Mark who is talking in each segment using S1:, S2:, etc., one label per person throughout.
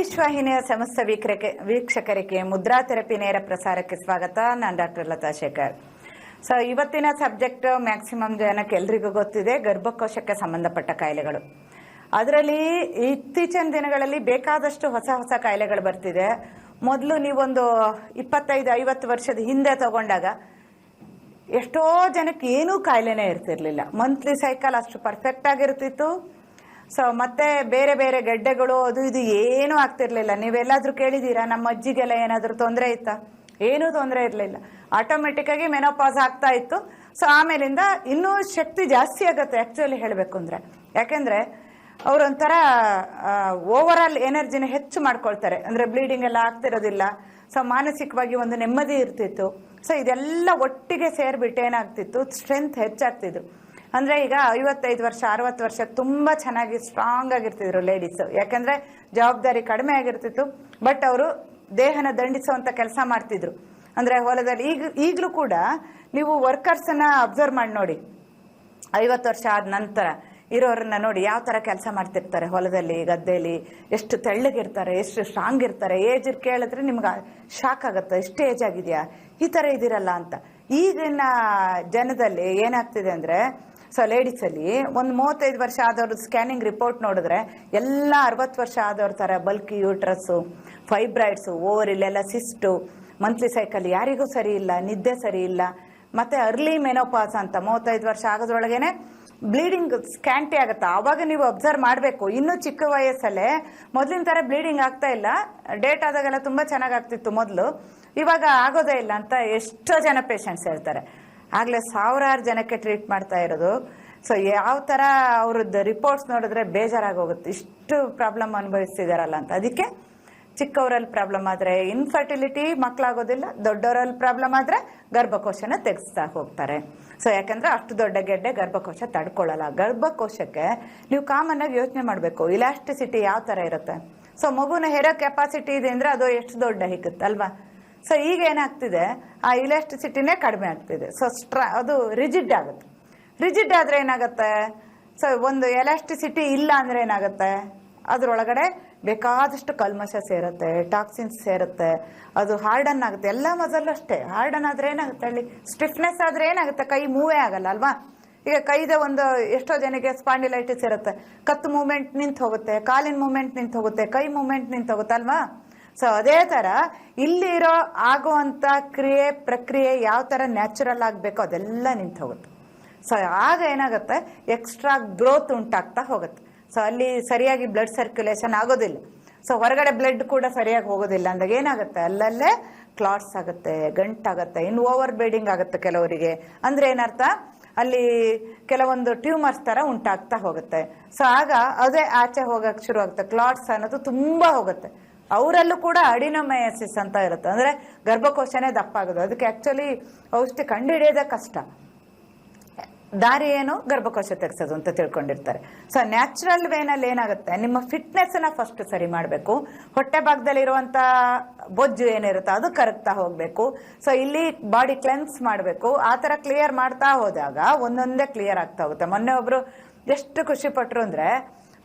S1: ವಾಹಿನಿಯ ಸಮಸ್ತ ವೀಕ್ಷಕ ವೀಕ್ಷಕರಿಗೆ ಮುದ್ರಾ ಥೆರಪಿ ನೇರ ಪ್ರಸಾರಕ್ಕೆ ಸ್ವಾಗತ. ನಾನು ಡಾಕ್ಟರ್ ಲತಾ ಶೇಖರ್. ಸೊ ಇವತ್ತಿನ ಸಬ್ಜೆಕ್ಟ್ ಮ್ಯಾಕ್ಸಿಮಮ್ ಜನಕ್ಕೆ ಎಲ್ರಿಗೂ ಗೊತ್ತಿದೆ, ಗರ್ಭಕೋಶಕ್ಕೆ ಸಂಬಂಧಪಟ್ಟ ಕಾಯಿಲೆಗಳು. ಅದರಲ್ಲಿ ಇತ್ತೀಚಿನ ದಿನಗಳಲ್ಲಿ ಬೇಕಾದಷ್ಟು ಹೊಸ ಹೊಸ ಕಾಯಿಲೆಗಳು ಬರ್ತಿದೆ. ಮೊದಲು ನೀವೊಂದು ಇಪ್ಪತ್ತೈದು, ಐವತ್ತು ವರ್ಷದ ಹಿಂದೆ ತಗೊಂಡಾಗ ಎಷ್ಟೋ ಜನಕ್ಕೆ ಏನೂ ಕಾಯಿಲೆನೇ ಇರ್ತಿರ್ಲಿಲ್ಲ. ಮಂತ್ಲಿ ಸೈಕಲ್ ಅಷ್ಟು ಪರ್ಫೆಕ್ಟ್ ಆಗಿರ್ತಿತ್ತು. ಸೊ ಮತ್ತೆ ಬೇರೆ ಬೇರೆ ಗೆಡ್ಡೆಗಳು ಅದು ಇದು ಏನೂ ಆಗ್ತಿರ್ಲಿಲ್ಲ. ನೀವೆಲ್ಲಾದ್ರೂ ಕೇಳಿದ್ದೀರಾ, ನಮ್ಮ ಅಜ್ಜಿಗೆಲ್ಲ ಏನಾದರೂ ತೊಂದರೆ ಇತ್ತಾ? ಏನೂ ತೊಂದರೆ ಇರಲಿಲ್ಲ. ಆಟೋಮೆಟಿಕ್ ಆಗಿ ಮೆನೋಪಾಸ್ ಆಗ್ತಾ ಇತ್ತು. ಸೊ ಆಮೇಲಿಂದ ಇನ್ನೂ ಶಕ್ತಿ ಜಾಸ್ತಿ ಆಗುತ್ತೆ ಆ್ಯಕ್ಚುಲಿ ಹೇಳಬೇಕು ಅಂದರೆ. ಯಾಕೆಂದರೆ, ಅವರೊಂಥರ ಓವರ್ ಆಲ್ ಎನರ್ಜಿನ ಹೆಚ್ಚು ಮಾಡ್ಕೊಳ್ತಾರೆ. ಅಂದರೆ ಬ್ಲೀಡಿಂಗ್ ಎಲ್ಲ ಆಗ್ತಿರೋದಿಲ್ಲ. ಸೊ ಮಾನಸಿಕವಾಗಿ ಒಂದು ನೆಮ್ಮದಿ ಇರ್ತಿತ್ತು. ಸೊ ಇದೆಲ್ಲ ಒಟ್ಟಿಗೆ ಸೇರಿಬಿಟ್ಟು ಏನಾಗ್ತಿತ್ತು? ಸ್ಟ್ರೆಂತ್ ಹೆಚ್ಚಾಗ್ತಿದ್ದು ಅಂದರೆ ಈಗ ಐವತ್ತೈದು ವರ್ಷ, ಅರವತ್ತು ವರ್ಷ ತುಂಬ ಚೆನ್ನಾಗಿ ಸ್ಟ್ರಾಂಗ್ ಆಗಿರ್ತಿದ್ರು ಲೇಡೀಸು ಯಾಕಂದ್ರೆ ಜವಾಬ್ದಾರಿ ಕಡಿಮೆ ಆಗಿರ್ತಿತ್ತು ಬಟ್ ಅವರು ದೇಹನ ದಂಡಿಸುವಂಥ ಕೆಲಸ ಮಾಡ್ತಿದ್ರು. ಅಂದರೆ ಹೊಲದಲ್ಲಿ ಈಗ, ಈಗಲೂ ಕೂಡ ನೀವು ವರ್ಕರ್ಸನ್ನು ಅಬ್ಸರ್ವ್ ಮಾಡಿ ನೋಡಿ. ಐವತ್ತು ವರ್ಷ ಆದ ನಂತರ ಇರೋರನ್ನ ನೋಡಿ ಯಾವ ಥರ ಕೆಲಸ ಮಾಡ್ತಿರ್ತಾರೆ ಹೊಲದಲ್ಲಿ ಗದ್ದೆಯಲ್ಲಿ ಎಷ್ಟು ತೆಳ್ಳಗಿರ್ತಾರೆ, ಎಷ್ಟು ಸ್ಟ್ರಾಂಗ್ ಇರ್ತಾರೆ ಏಜ್ ಕೇಳಿದ್ರೆ ನಿಮ್ಗೆ ಶಾಕ್ ಆಗುತ್ತೆ ಎಷ್ಟು ಏಜ್ ಆಗಿದೆಯಾ, ಈ ಥರ ಇದಿರಲ್ಲ ಅಂತ. ಈಗಿನ ಜನದಲ್ಲಿ ಏನಾಗ್ತಿದೆ ಅಂದರೆ ಸೊ ಲೇಡೀಸಲ್ಲಿ ಒಂದು ಮೂವತ್ತೈದು ವರ್ಷ ಆದವ್ರದ್ದು ಸ್ಕ್ಯಾನಿಂಗ್ ರಿಪೋರ್ಟ್ ನೋಡಿದ್ರೆ ಎಲ್ಲ ಅರವತ್ತು ವರ್ಷ ಆದವ್ರ ಥರ ಬಲ್ಕಿ ಯೂಟ್ರಸ್ಸು ಫೈಬ್ರಾಯ್ಡ್ಸು ಓವರ್ ಇಲ್ಲೆಲ್ಲ ಸಿಸ್ಟು ಮಂತ್ಲಿ ಸೈಕಲ್ ಯಾರಿಗೂ ಸರಿ ಇಲ್ಲ, ನಿದ್ದೆ ಸರಿ ಇಲ್ಲ. ಮತ್ತೆ ಅರ್ಲಿ ಮೆನೋಪಾಸ್ ಅಂತ ಮೂವತ್ತೈದು ವರ್ಷ ಆಗೋದ್ರೊಳಗೇನೆ ಬ್ಲೀಡಿಂಗ್ ಸ್ಕ್ಯಾಂಟಿ ಆಗುತ್ತೆ. ಆವಾಗ ನೀವು ಅಬ್ಸರ್ವ್ ಮಾಡಬೇಕು. ಇನ್ನೂ ಚಿಕ್ಕ ವಯಸ್ಸಲ್ಲೇ ಮೊದಲಿನ ಥರ ಬ್ಲೀಡಿಂಗ್ ಆಗ್ತಾ ಇಲ್ಲ. ಡೇಟ್ ಆದಾಗೆಲ್ಲ ತುಂಬ ಚೆನ್ನಾಗಿ ಆಗ್ತಿತ್ತು ಮೊದಲು. ಇವಾಗ ಆಗೋದೇ ಇಲ್ಲ ಅಂತ ಎಷ್ಟೋ ಜನ ಪೇಷಂಟ್ಸ್ ಹೇಳ್ತಾರೆ. ಆಗಲೇ ಸಾವಿರಾರು ಜನಕ್ಕೆ ಟ್ರೀಟ್ ಮಾಡ್ತಾ ಇರೋದು. ಸೊ ಯಾವ ಥರ ಅವ್ರದ್ದು ರಿಪೋರ್ಟ್ಸ್ ನೋಡಿದ್ರೆ ಬೇಜಾರಾಗೋಗುತ್ತೆ. ಇಷ್ಟು ಪ್ರಾಬ್ಲಮ್ ಅನುಭವಿಸ್ತಿದಾರಲ್ಲ ಅಂತ. ಅದಕ್ಕೆ ಚಿಕ್ಕವರಲ್ಲಿ ಪ್ರಾಬ್ಲಮ್ ಆದರೆ ಇನ್ಫರ್ಟಿಲಿಟಿ ಮಕ್ಕಳಾಗೋದಿಲ್ಲ ದೊಡ್ಡವರಲ್ಲಿ ಪ್ರಾಬ್ಲಮ್ ಆದರೆ ಗರ್ಭಕೋಶನ ತೆಗೆಸ್ತಾ ಹೋಗ್ತಾರೆ. ಸೊ ಯಾಕಂದ್ರೆ ಅಷ್ಟು ದೊಡ್ಡ ಗೆಡ್ಡೆ ಗರ್ಭಕೋಶ ತಡ್ಕೊಳ್ಳಲ್ಲ. ಗರ್ಭಕೋಶಕ್ಕೆ ನೀವು ಕಾಮನ್ ಆಗಿ ಯೋಚನೆ ಮಾಡಬೇಕು. ಇಲಾಸ್ಟಿಸಿಟಿ ಯಾವ ಥರ ಇರುತ್ತೆ? ಸೊ ಮಗುನ ಹೆರೋ ಕೆಪಾಸಿಟಿ ಇದೆ ಅಂದರೆ ಅದು ಎಷ್ಟು ದೊಡ್ಡ ಹಿಕ್ಕುತ್ತಲ್ವಾ ಸೊ ಈಗ ಏನಾಗ್ತಿದೆ? ಆ ಇಲಾಸ್ಟಿಸಿಟಿನೇ ಕಡಿಮೆ ಆಗ್ತಿದೆ. ಸೊ ಸ್ಟ್ರಾ ಅದು ರಿಜಿಡ್ ಆಗುತ್ತೆ. ರಿಜಿಡ್ ಆದರೆ ಏನಾಗುತ್ತೆ? ಸೊ ಒಂದು ಎಲಾಸ್ಟಿಸಿಟಿ ಇಲ್ಲ ಅಂದರೆ ಏನಾಗುತ್ತೆ? ಅದರೊಳಗಡೆ ಬೇಕಾದಷ್ಟು ಕಲ್ಮಶ ಸೇರುತ್ತೆ ಟಾಕ್ಸಿನ್ಸ್ ಸೇರುತ್ತೆ, ಅದು ಹಾರ್ಡನ್ ಆಗುತ್ತೆ. ಎಲ್ಲ ಮಜಲ್ಲೂ ಅಷ್ಟೇ. ಹಾರ್ಡನ್ ಆದರೆ ಏನಾಗುತ್ತೆ ಅಲ್ಲಿ ಸ್ಟಿಫ್ನೆಸ್ ಆದರೆ ಏನಾಗುತ್ತೆ? ಕೈ ಮೂವೇ ಆಗಲ್ಲ, ಅಲ್ವಾ? ಈಗ ಕೈದ ಒಂದು ಎಷ್ಟೋ ಜನಕ್ಕೆ ಸ್ಪಾಂಡಿಲೈಟಿಸ್ ಇರುತ್ತೆ. ಕತ್ತು ಮೂಮೆಂಟ್ ನಿಂತು ಹೋಗುತ್ತೆ, ಕಾಲಿನ ಮೂಮೆಂಟ್ ನಿಂತು ಹೋಗುತ್ತೆ, ಕೈ ಮೂಮೆಂಟ್ ನಿಂತು ಹೋಗುತ್ತೆ, ಅಲ್ವಾ? ಸೊ ಅದೇ ಥರ ಇಲ್ಲಿರೋ ಆಗುವಂಥ ಕ್ರಿಯೆ, ಪ್ರಕ್ರಿಯೆ ಯಾವ ಥರ ನ್ಯಾಚುರಲ್ ಆಗಬೇಕೋ ಅದೆಲ್ಲ ನಿಂತು ಹೋಗುತ್ತೆ ಸೊ ಆಗ ಏನಾಗುತ್ತೆ? ಎಕ್ಸ್ಟ್ರಾ ಗ್ರೋತ್ ಉಂಟಾಗ್ತಾ ಹೋಗುತ್ತೆ. ಸೊ ಅಲ್ಲಿ ಸರಿಯಾಗಿ ಬ್ಲಡ್ ಸರ್ಕ್ಯುಲೇಷನ್ ಆಗೋದಿಲ್ಲ. ಸೊ ಹೊರಗಡೆ ಬ್ಲಡ್ ಕೂಡ ಸರಿಯಾಗಿ ಹೋಗೋದಿಲ್ಲ. ಅಂದಾಗ ಏನಾಗುತ್ತೆ? ಅಲ್ಲಲ್ಲೇ ಕ್ಲಾಟ್ಸ್ ಆಗುತ್ತೆ ಗಂಟಾಗುತ್ತೆ ಇನ್ನು ಓವರ್ ಬ್ಲೀಡಿಂಗ್ ಆಗುತ್ತೆ ಕೆಲವರಿಗೆ. ಅಂದ್ರೆ ಏನರ್ಥ? ಅಲ್ಲಿ ಕೆಲವೊಂದು ಟ್ಯೂಮರ್ಸ್ ಥರ ಉಂಟಾಗ್ತಾ ಹೋಗುತ್ತೆ. ಸೊ ಆಗ ಅದೇ ಆಚೆ ಹೋಗಕ್ಕೆ ಶುರು ಆಗುತ್ತೆ ಕ್ಲಾಟ್ಸ್ ಅನ್ನೋದು ತುಂಬಾ ಹೋಗುತ್ತೆ. ಅವರಲ್ಲೂ ಕೂಡ ಅಡಿನೊಮಯಾಸಿಸ್ ಅಂತ ಇರುತ್ತೆ. ಅಂದರೆ ಗರ್ಭಕೋಶನೇ ದಪ್ಪ ಆಗೋದು ಅದಕ್ಕೆ ಆ್ಯಕ್ಚುಲಿ ಔಷಧಿ ಕಂಡುಹಿಡಿಯೋದೇ ಕಷ್ಟ. ದಾರಿ ಏನು? ಗರ್ಭಕೋಶ ತೆಗೆಸೋದು ಅಂತ ತಿಳ್ಕೊಂಡಿರ್ತಾರೆ. ಸೊ ನ್ಯಾಚುರಲ್ ವೇನಲ್ಲಿ ಏನಾಗುತ್ತೆ? ನಿಮ್ಮ ಫಿಟ್ನೆಸ್ನ ಫಸ್ಟ್ ಸರಿ ಮಾಡಬೇಕು. ಹೊಟ್ಟೆ ಭಾಗದಲ್ಲಿರುವಂಥ ಬೊಜ್ಜು ಏನಿರುತ್ತೋ ಅದು ಕರಗ್ತಾ ಹೋಗಬೇಕು. ಸೊ ಇಲ್ಲಿ ಬಾಡಿ ಕ್ಲೆನ್ಸ್ ಮಾಡಬೇಕು. ಆ ಥರ ಕ್ಲಿಯರ್ ಮಾಡ್ತಾ ಹೋದಾಗ ಒಂದೊಂದೇ ಕ್ಲಿಯರ್ ಆಗ್ತಾ ಹೋಗುತ್ತೆ. ಮೊನ್ನೆ ಒಬ್ಬರು ಎಷ್ಟು ಖುಷಿ ಅಂದರೆ ಅಂದ್ರೆ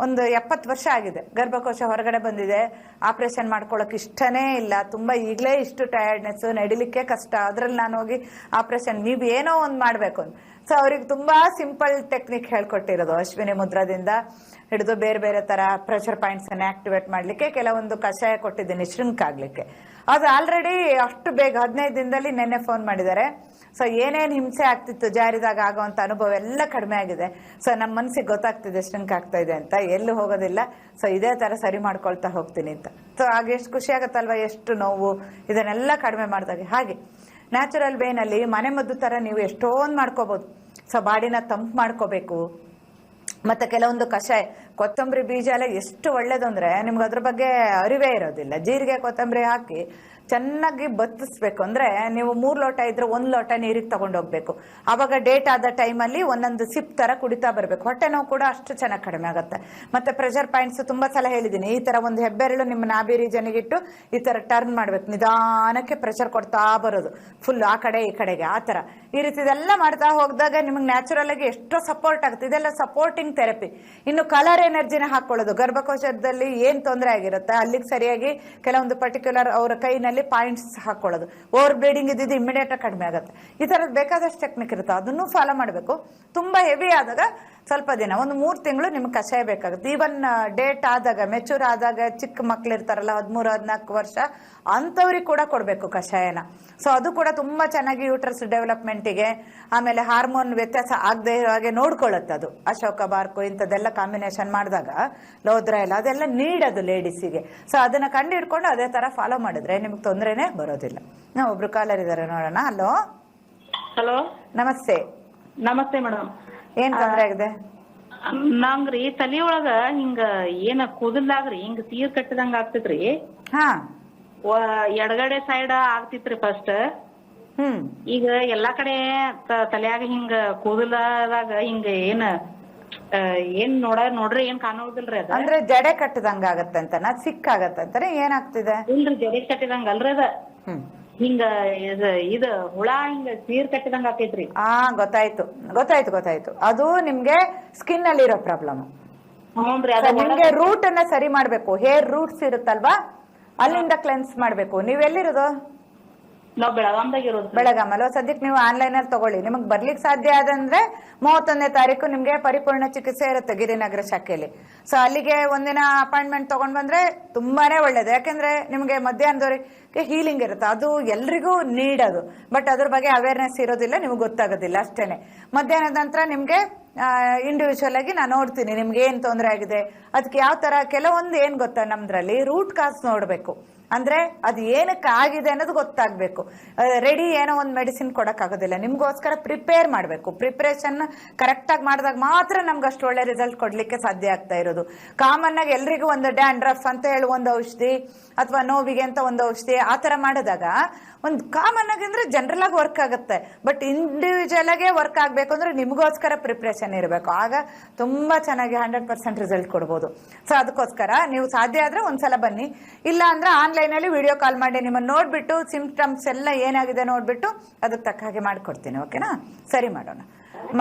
S1: ಒಂದು ಎಪ್ಪತ್ತು ವರ್ಷ ಆಗಿದೆ. ಗರ್ಭಕೋಶ ಹೊರಗಡೆ ಬಂದಿದೆ. ಆಪರೇಷನ್ ಮಾಡ್ಕೊಳ್ಳೋಕೆ ಇಷ್ಟನೇ ಇಲ್ಲ. ತುಂಬ ಈಗಲೇ ಇಷ್ಟು ಟಯರ್ಡ್ನೆಸ್ ನಡಿಲಿಕ್ಕೆ ಕಷ್ಟ. ಅದ್ರಲ್ಲಿ ನಾನು ಹೋಗಿ ಆಪರೇಷನ್, ನೀವು ಏನೋ ಒಂದು ಮಾಡಬೇಕು ಅಂತ. ಸೊ ಅವ್ರಿಗೆ ತುಂಬಾ ಸಿಂಪಲ್ ಟೆಕ್ನಿಕ್ ಹೇಳ್ಕೊಟ್ಟಿರೋದು ಅಶ್ವಿನಿ ಮುದ್ರಾದಿಂದ. ಹಿಡಿದು ಬೇರೆ ಬೇರೆ ತರ ಪ್ರೆಷರ್ ಪಾಯಿಂಟ್ಸ್ ಅನ್ನ ಆಕ್ಟಿವೇಟ್ ಮಾಡ್ಲಿಕ್ಕೆ, ಕೆಲವೊಂದು ಕಷಾಯ ಕೊಟ್ಟಿದ್ದೀನಿ ಶೃಂಕ್ ಆಗ್ಲಿಕ್ಕೆ. ಅದು ಆಲ್ರೆಡಿ ಅಷ್ಟು ಬೇಗ ಹದಿನೈದು ದಿನದಲ್ಲಿ ನಿನ್ನೆ ಫೋನ್ ಮಾಡಿದ್ದಾರೆ. ಸೊ ಏನೇನು ಹಿಂಸೆ ಆಗ್ತಿತ್ತು ಜಾರಿದಾಗ ಆಗುವಂತ ಅನುಭವ ಎಲ್ಲ ಕಡಿಮೆ ಆಗಿದೆ. ಸೊ ನಮ್ಮ ಮನಸ್ಸಿಗೆ ಗೊತ್ತಾಗ್ತಿದೆ ಶ್ರಿಂಕ್ ಆಗ್ತಾ ಇದೆ ಅಂತ. ಎಲ್ಲೂ ಹೋಗೋದಿಲ್ಲ. ಸೊ ಇದೇ ತರ ಸರಿ ಮಾಡ್ಕೊಳ್ತಾ ಹೋಗ್ತೀನಿ ಅಂತ. ಸೊ ಆಗ ಎಷ್ಟು ಖುಷಿ ಆಗುತ್ತಲ್ವ, ಎಷ್ಟು ನೋವು, ಇದನ್ನೆಲ್ಲ ಕಡಿಮೆ ಮಾಡಿದಾಗ. ಹಾಗೆ ನ್ಯಾಚುರಲ್ ವೇನಲ್ಲಿ ಮನೆ ಮದ್ದು ಥರ ನೀವು ಎಷ್ಟೊಂದು ಮಾಡ್ಕೋಬೋದು. ಸೊ ಬಾಡಿನ ತಂಪು ಮಾಡ್ಕೋಬೇಕು. ಮತ್ತು ಕೆಲವೊಂದು ಕಷಾಯ, ಕೊತ್ತಂಬರಿ ಬೀಜ ಎಲ್ಲ ಎಷ್ಟು ಒಳ್ಳೇದು ಅಂದರೆ ನಿಮ್ಗೆ ಅದ್ರ ಬಗ್ಗೆ ಅರಿವೇ ಇರೋದಿಲ್ಲ. ಜೀರಿಗೆ, ಕೊತ್ತಂಬರಿ ಹಾಕಿ ಚೆನ್ನಾಗಿ ಬತ್ತಿಸ್ಬೇಕು. ಅಂದ್ರೆ ನೀವು ಮೂರ್ ಲೋಟ ಇದ್ರೆ ಒಂದ್ ಲೋಟ ನೀರಿಗೆ ತಗೊಂಡು ಹೋಗ್ಬೇಕು. ಅವಾಗ ಡೇಟ್ ಆದ ಟೈಮಲ್ಲಿ ಒಂದೊಂದು ಸಿಪ್ ತರ ಕುಡಿತಾ ಬರ್ಬೇಕು. ಹೊಟ್ಟೆ ನೋವು ಕೂಡ ಅಷ್ಟು ಚೆನ್ನಾಗಿ ಕಡಿಮೆ ಆಗುತ್ತೆ. ಮತ್ತೆ ಪ್ರೆಷರ್ ಪಾಯಿಂಟ್ಸ್ ತುಂಬಾ ಸಲ ಹೇಳಿದ್ದೀನಿ. ಈ ತರ ಒಂದು ಹೆಬ್ಬೆರಳು ನಿಮ್ಮ ನಾಭಿ ಇಟ್ಟು ಈ ತರ ಟರ್ನ್ ಮಾಡ್ಬೇಕು. ನಿಧಾನಕ್ಕೆ ಪ್ರೆಷರ್ ಕೊಡ್ತಾ ಬರೋದು. ಫುಲ್ ಆ ಕಡೆ, ಈ ಕಡೆಗೆ, ಆ ತರ. ಈ ರೀತಿ ಇದೆಲ್ಲ ಮಾಡ್ತಾ ಹೋಗ್ದಾಗ ನಿಮಗೆ ನ್ಯಾಚುರಲ್ ಆಗಿ ಎಷ್ಟೋ ಸಪೋರ್ಟ್ ಆಗುತ್ತೆ ಇದೆಲ್ಲ ಸಪೋರ್ಟಿಂಗ್ ಥೆರಪಿ ಇನ್ನು ಕಲರ್ ಎನರ್ಜಿನ ಹಾಕೊಳ್ಳೋದು. ಗರ್ಭಕೋಶದಲ್ಲಿ ಏನ್ ತೊಂದರೆ ಆಗಿರುತ್ತೆ? ಅಲ್ಲಿಗೆ ಸರಿಯಾಗಿ ಕೆಲವೊಂದು ಪರ್ಟಿಕ್ಯುಲರ್ ಅವರ ಕೈನಲ್ಲಿ ಪಾಯಿಂಟ್ಸ್ ಹಾಕೊಳ್ಳೋದು. ಓವರ್ ಬ್ಲೀಡಿಂಗ್ ಇದ್ದಿದ್ದು ಇಮಿಡಿಯೇಟ್ ಕಡಿಮೆ ಆಗುತ್ತೆ. ಈ ಥರದ್ದು ಬೇಕಾದಷ್ಟು ಟೆಕ್ನಿಕ್ ಇರುತ್ತೆ. ಅದನ್ನು ಫಾಲೋ ಮಾಡಬೇಕು. ತುಂಬಾ ಹೆವಿ ಆದಾಗ ಸ್ವಲ್ಪ ದಿನ ಒಂದು ಮೂರು ತಿಂಗಳು ನಿಮ್ಗೆ ಕಷಾಯ ಬೇಕಾಗುತ್ತೆ. ಈವನ್ ಡೇಟ್ ಆದಾಗ ಮೆಚೂರ್ ಆದಾಗ ಚಿಕ್ಕ ಮಕ್ಳು ಇರ್ತಾರಲ್ಲ ಹದಿಮೂರು ಹದಿನಾಲ್ಕು ವರ್ಷ ಅಂಥವ್ರಿಗೆ ಕೂಡ ಕೊಡಬೇಕು ಕಷಾಯನ. ಸೊ ಅದು ಕೂಡ ತುಂಬಾ ಚೆನ್ನಾಗಿ ಯೂಟ್ರಸ್ ಡೆವಲಪ್ಮೆಂಟಿಗೆ ಆಮೇಲೆ ಹಾರ್ಮೋನ್ ವ್ಯತ್ಯಾಸ ಆಗದೆ ಇರೋ ಹಾಗೆ ನೋಡ್ಕೊಳ್ಳುತ್ತೆ ಅದು. ಅಶೋಕ ಬಾರ್ಕು ಇಂಥದ್ದೆಲ್ಲ ಕಾಂಬಿನೇಷನ್ ಮಾಡಿದಾಗ ಲೋದ್ರ ಎಲ್ಲ ಅದೆಲ್ಲ ನೀಡೋದು ಲೇಡೀಸಿಗೆ ಸೊ ಅದನ್ನ ಕಂಡು ಹಿಡ್ಕೊಂಡು ಅದೇ ತರ ಫಾಲೋ ಮಾಡಿದ್ರೆ ನಿಮ್ಗೆ ತೊಂದರೆನೇ ಬರೋದಿಲ್ಲ. ನಾವು ಒಬ್ರು ಕಾಲರ್ ಇದ್ದಾರೆ ನೋಡೋಣ. ಹಲೋ
S2: ಹಲೋ
S1: ನಮಸ್ತೆ.
S2: ನಮಸ್ತೆ ಮೇಡಮ್
S1: ಏನ್ ತೊಂದ್ರೆ ಆಗಿದೆ?
S2: ನಂಗ್ರಿ ತಲಿ ಒಳಗ ಹಿಂಗ ಏನ ಕೂದಲ್ದಾಗ್ರಿ ಹಿಂಗ ತೀರ್ ಕಟ್ಟಿದಂಗ ಆಗ್ತೈತ್ರಿ.
S1: ಹಾ.
S2: ಎಡಗಡೆ ಸೈಡ್ ಆಗ್ತಿತ್ರಿ ಫಸ್ಟ್
S1: ಹ್ಮ್.
S2: ಈಗ ಎಲ್ಲಾ ಕಡೆ ತಲಿಯಾಗ ಹಿಂಗ ಕೂದಲದಾಗ ಹಿಂಗ ಏನ ಏನ್ ನೋಡ ನೋಡ್ರಿ ಏನ್ ಕಾಣೋದಿಲ್ರಿ ಅದ.
S1: ಅಂದ್ರೆ ಜಡೆ ಕಟ್ಟದಂಗ ಆಗತ್ತಂತನ ಸಿಕ್ ಆಗತ್ತೆ ಅಂತಾನೆ ಏನಾಗ್ತಿದೆ?
S2: ಇಲ್ರಿ ಜಡೆ ಕಟ್ಟಿದಂಗ ಅಲ್ರಿ ಅದ.
S1: ಹ್ಮ್.
S2: ಹಿಂಗ ಇದ ಇದ ಹುಳ ಹಿಂಗ ಸೀರ್ ಕಟ್ಟಿದಂಗ ಆಕೈತ್ರಿ.
S1: ಆ ಗೊತ್ತಾಯ್ತು. ಗೊತ್ತಾಯ್ತು ಗೊತ್ತಾಯ್ತು. ಅದು ನಿಮ್ಗೆ ಸ್ಕಿನ್ ಅಲ್ಲಿ ಇರೋ ಪ್ರಾಬ್ಲಮ್
S2: ಹ್ಞೂನ್ರಿ ಅದ
S1: ನಿಮ್ಗೆ ರೂಟ್ ಅನ್ನ ಸರಿ ಮಾಡ್ಬೇಕು. ಹೇರ್ ರೂಟ್ಸ್ ಇರುತ್ತಲ್ವಾ? ಅಲ್ಲಿಂದ ಕ್ಲೆನ್ಸ್ ಮಾಡ್ಬೇಕು. ನೀವ್ ಎಲ್ಲಿರೋದು?
S2: ನಾವ್ ಬೆಳಗಾಂದಾಗ
S1: ಸದ್ಯಕ್ಕೆ ನೀವು ಆನ್ಲೈನ್ ಅಲ್ಲಿ ತಗೊಳ್ಳಿ. ನಿಮಗೆ ಬರ್ಲಿಕ್ಕೆ ಸಾಧ್ಯ ಆದಂದ್ರೆ ಮೂವತ್ತೊಂದನೇ ತಾರೀಕು ನಿಮ್ಗೆ ಪರಿಪೂರ್ಣ ಚಿಕಿತ್ಸೆ ಇರುತ್ತೆ ಗಿರಿನಗರ ಶಾಖೆಯಲ್ಲಿ. ಸೊ ಅಲ್ಲಿಗೆ ಒಂದಿನ ಅಪಾಯಿಂಟ್ಮೆಂಟ್ ತಗೊಂಡ್ ಬಂದ್ರೆ ತುಂಬಾನೇ ಒಳ್ಳೇದು. ಯಾಕಂದ್ರೆ ನಿಮ್ಗೆ ಮಧ್ಯಾಹ್ನದವರೆಗೆ ಹೀಲಿಂಗ್ ಇರುತ್ತೆ. ಅದು ಎಲ್ರಿಗೂ ನೀಡೋದು ಬಟ್ ಅದ್ರ ಬಗ್ಗೆ ಅವೇರ್ನೆಸ್ ಇರೋದಿಲ್ಲ, ನಿಮ್ಗೆ ಗೊತ್ತಾಗೋದಿಲ್ಲ ಅಷ್ಟೇನೆ. ಮಧ್ಯಾಹ್ನದ ನಂತರ ನಿಮ್ಗೆ ಇಂಡಿವಿಜುವಲ್ ಆಗಿ ನಾನು ನೋಡ್ತೀನಿ ನಿಮ್ಗೆ ಏನ್ ತೊಂದರೆ ಆಗಿದೆ. ಅದಕ್ಕೆ ಯಾವ ತರ, ಕೆಲವೊಂದು ಏನ್ ಗೊತ್ತಾ ನಮ್ದ್ರಲ್ಲಿ? ರೂಟ್ ಕಾಸ್ ನೋಡ್ಬೇಕು. ಅಂದ್ರೆ ಅದು ಏನಕ್ಕೆ ಆಗಿದೆ ಅನ್ನೋದು ಗೊತ್ತಾಗ್ಬೇಕು. ರೆಡಿ ಏನೋ ಒಂದು ಮೆಡಿಸಿನ್ ಕೊಡಕ್ ಆಗೋದಿಲ್ಲ ನಿಮ್ಗೋಸ್ಕರ ಪ್ರಿಪೇರ್ ಮಾಡಬೇಕು. ಪ್ರಿಪರೇಷನ್ ಕರೆಕ್ಟಾಗಿ ಮಾಡಿದಾಗ ಮಾತ್ರ ನಮ್ಗೆ ಅಷ್ಟು ಒಳ್ಳೆ ರಿಸಲ್ಟ್ ಕೊಡ್ಲಿಕ್ಕೆ ಸಾಧ್ಯ ಆಗ್ತಾ ಇರೋದು. ಕಾಮನ್ ಆಗಿ ಎಲ್ರಿಗೂ ಒಂದು ಡ್ಯಾಂಡ್ರಫ್ ಅಂತ ಹೇಳಿ ಒಂದು ಔಷಧಿ, ಅಥವಾ ನೋವಿಗೆ ಅಂತ ಒಂದು ಔಷಧಿ, ಆ ತರ ಮಾಡಿದಾಗ ಒಂದು ಕಾಮನ್ ಆಗಿ ಅಂದ್ರೆ ಜನರಲ್ ಆಗಿ ವರ್ಕ್ ಆಗುತ್ತೆ. ಬಟ್ ಇಂಡಿವಿಜುವಲ್ ಆಗೇ ವರ್ಕ್ ಆಗ್ಬೇಕು ಅಂದ್ರೆ ನಿಮಗೋಸ್ಕರ ಪ್ರಿಪ್ರೇಷನ್ ಇರಬೇಕು. ಆಗ ತುಂಬಾ ಚೆನ್ನಾಗಿ ಹಂಡ್ರೆಡ್ ಪರ್ಸೆಂಟ್ ರಿಸಲ್ಟ್ ಕೊಡ್ಬೋದು. ಸೊ ಅದಕ್ಕೋಸ್ಕರ ನೀವು ಸಾಧ್ಯ ಆದ್ರೆ ಒಂದ್ಸಲ ಬನ್ನಿ. ಇಲ್ಲ ಅಂದ್ರೆ ಆನ್ಲೈನ್ ಅಲ್ಲಿ ವಿಡಿಯೋ ಕಾಲ್ ಮಾಡಿ ನಿಮ್ಮನ್ನ ನೋಡ್ಬಿಟ್ಟು ಸಿಂಪ್ಟಮ್ಸ್ ಎಲ್ಲ ಏನಾಗಿದೆ ನೋಡ್ಬಿಟ್ಟು ಅದಕ್ಕೆ ತಕ್ಕ ಹಾಗೆ ಮಾಡ್ಕೊಡ್ತೀನಿ ಓಕೆನಾ ಸರಿ ಮಾಡೋಣ.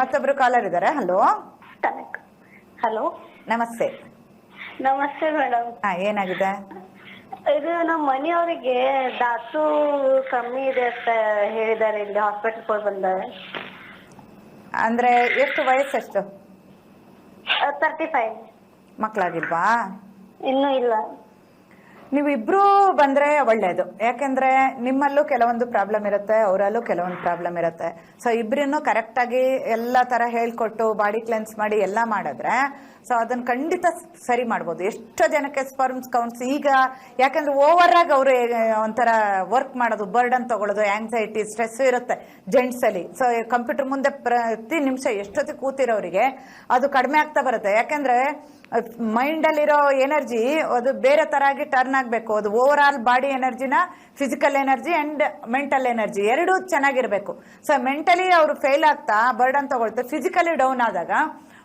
S1: ಮತ್ತೊಬ್ರು ಕಾಲರ್ ಇದ್ದಾರೆ ಹಲೋ
S3: ಹಲೋ
S1: ನಮಸ್ತೆ.
S3: ನಮಸ್ತೆ ಮೇಡಮ್
S1: ಏನಾಗಿದೆ?
S3: ಇದು ನಮ್ಮ ಮನೆಯವರಿಗೆ ಧಾತು ಕಮ್ಮಿ ಇದೆ ಅಂತ ಹೇಳಿದ್ದಾರೆ ಇಲ್ಲಿ ಹಾಸ್ಪಿಟಲ್ ಹೋಗಿ ಬಂದಾಗ
S1: ಅಂದ್ರೆ ಎಷ್ಟು ವಯಸ್ಸೆಷ್ಟು?
S3: ತರ್ಟಿ ಫೈವ್
S1: ಮಕ್ಕಳಾಗಿಲ್ವಾ
S3: ಇನ್ನೂ ಇಲ್ಲ.
S1: ನೀವಿಬ್ರು ಬಂದ್ರೆ ಒಳ್ಳೇದು. ಯಾಕೆಂದ್ರೆ ನಿಮ್ಮಲ್ಲೂ ಕೆಲವೊಂದು ಪ್ರಾಬ್ಲಮ್ ಇರುತ್ತೆ, ಅವರಲ್ಲೂ ಕೆಲವೊಂದು ಪ್ರಾಬ್ಲಮ್ ಇರುತ್ತೆ. ಸೊ ಇಬ್ರಿನ್ನು ಕರೆಕ್ಟ್ ಆಗಿ ಎಲ್ಲ ತರ ಹೇಳ್ಕೊಟ್ಟು ಬಾಡಿ ಕ್ಲೆನ್ಸ್ ಮಾಡಿ ಎಲ್ಲ ಮಾಡಿದ್ರೆ ಸೊ ಅದನ್ನ ಖಂಡಿತ ಸರಿ ಮಾಡ್ಬೋದು. ಎಷ್ಟೋ ಜನಕ್ಕೆ ಸ್ಪರ್ಮ್ಸ್ ಕೌಂಟ್ಸ್ ಈಗ, ಯಾಕಂದ್ರೆ ಓವರ್ ಆಗಿ ಅವರು ಒಂಥರ ವರ್ಕ್ ಮಾಡೋದು ಬರ್ಡನ್ ತಗೊಳ್ಳೋದು ಆಂಗ್ಸೈಟಿ ಸ್ಟ್ರೆಸ್ ಇರುತ್ತೆ ಜೆಂಟ್ಸ್ ಅಲ್ಲಿ. ಸೊ ಕಂಪ್ಯೂಟರ್ ಮುಂದೆ ಪ್ರತಿ ನಿಮಿಷ ಎಷ್ಟೊತ್ತಿಗೆ ಕೂತಿರೋರಿಗೆ, ಅದು ಕಡಿಮೆ ಆಗ್ತಾ ಬರುತ್ತೆ. ಯಾಕಂದ್ರೆ ಮೈಂಡ್ ಅಲ್ಲಿರೋ ಎನರ್ಜಿ ಅದು ಬೇರೆ ಥರ ಆಗಿ ಟರ್ನ್ ಆಗಬೇಕು. ಅದು over all body ಎನರ್ಜಿನ physical energy and mental energy ಎರಡೂ ಚೆನ್ನಾಗಿರಬೇಕು. ಸೊ ಮೆಂಟಲಿ ಅವರು ಫೇಲ್ ಆಗ್ತಾ ಬರ್ಡನ್ ತಗೊಳ್ತಾರೆ ಫಿಸಿಕಲಿ ಡೌನ್ ಆದಾಗ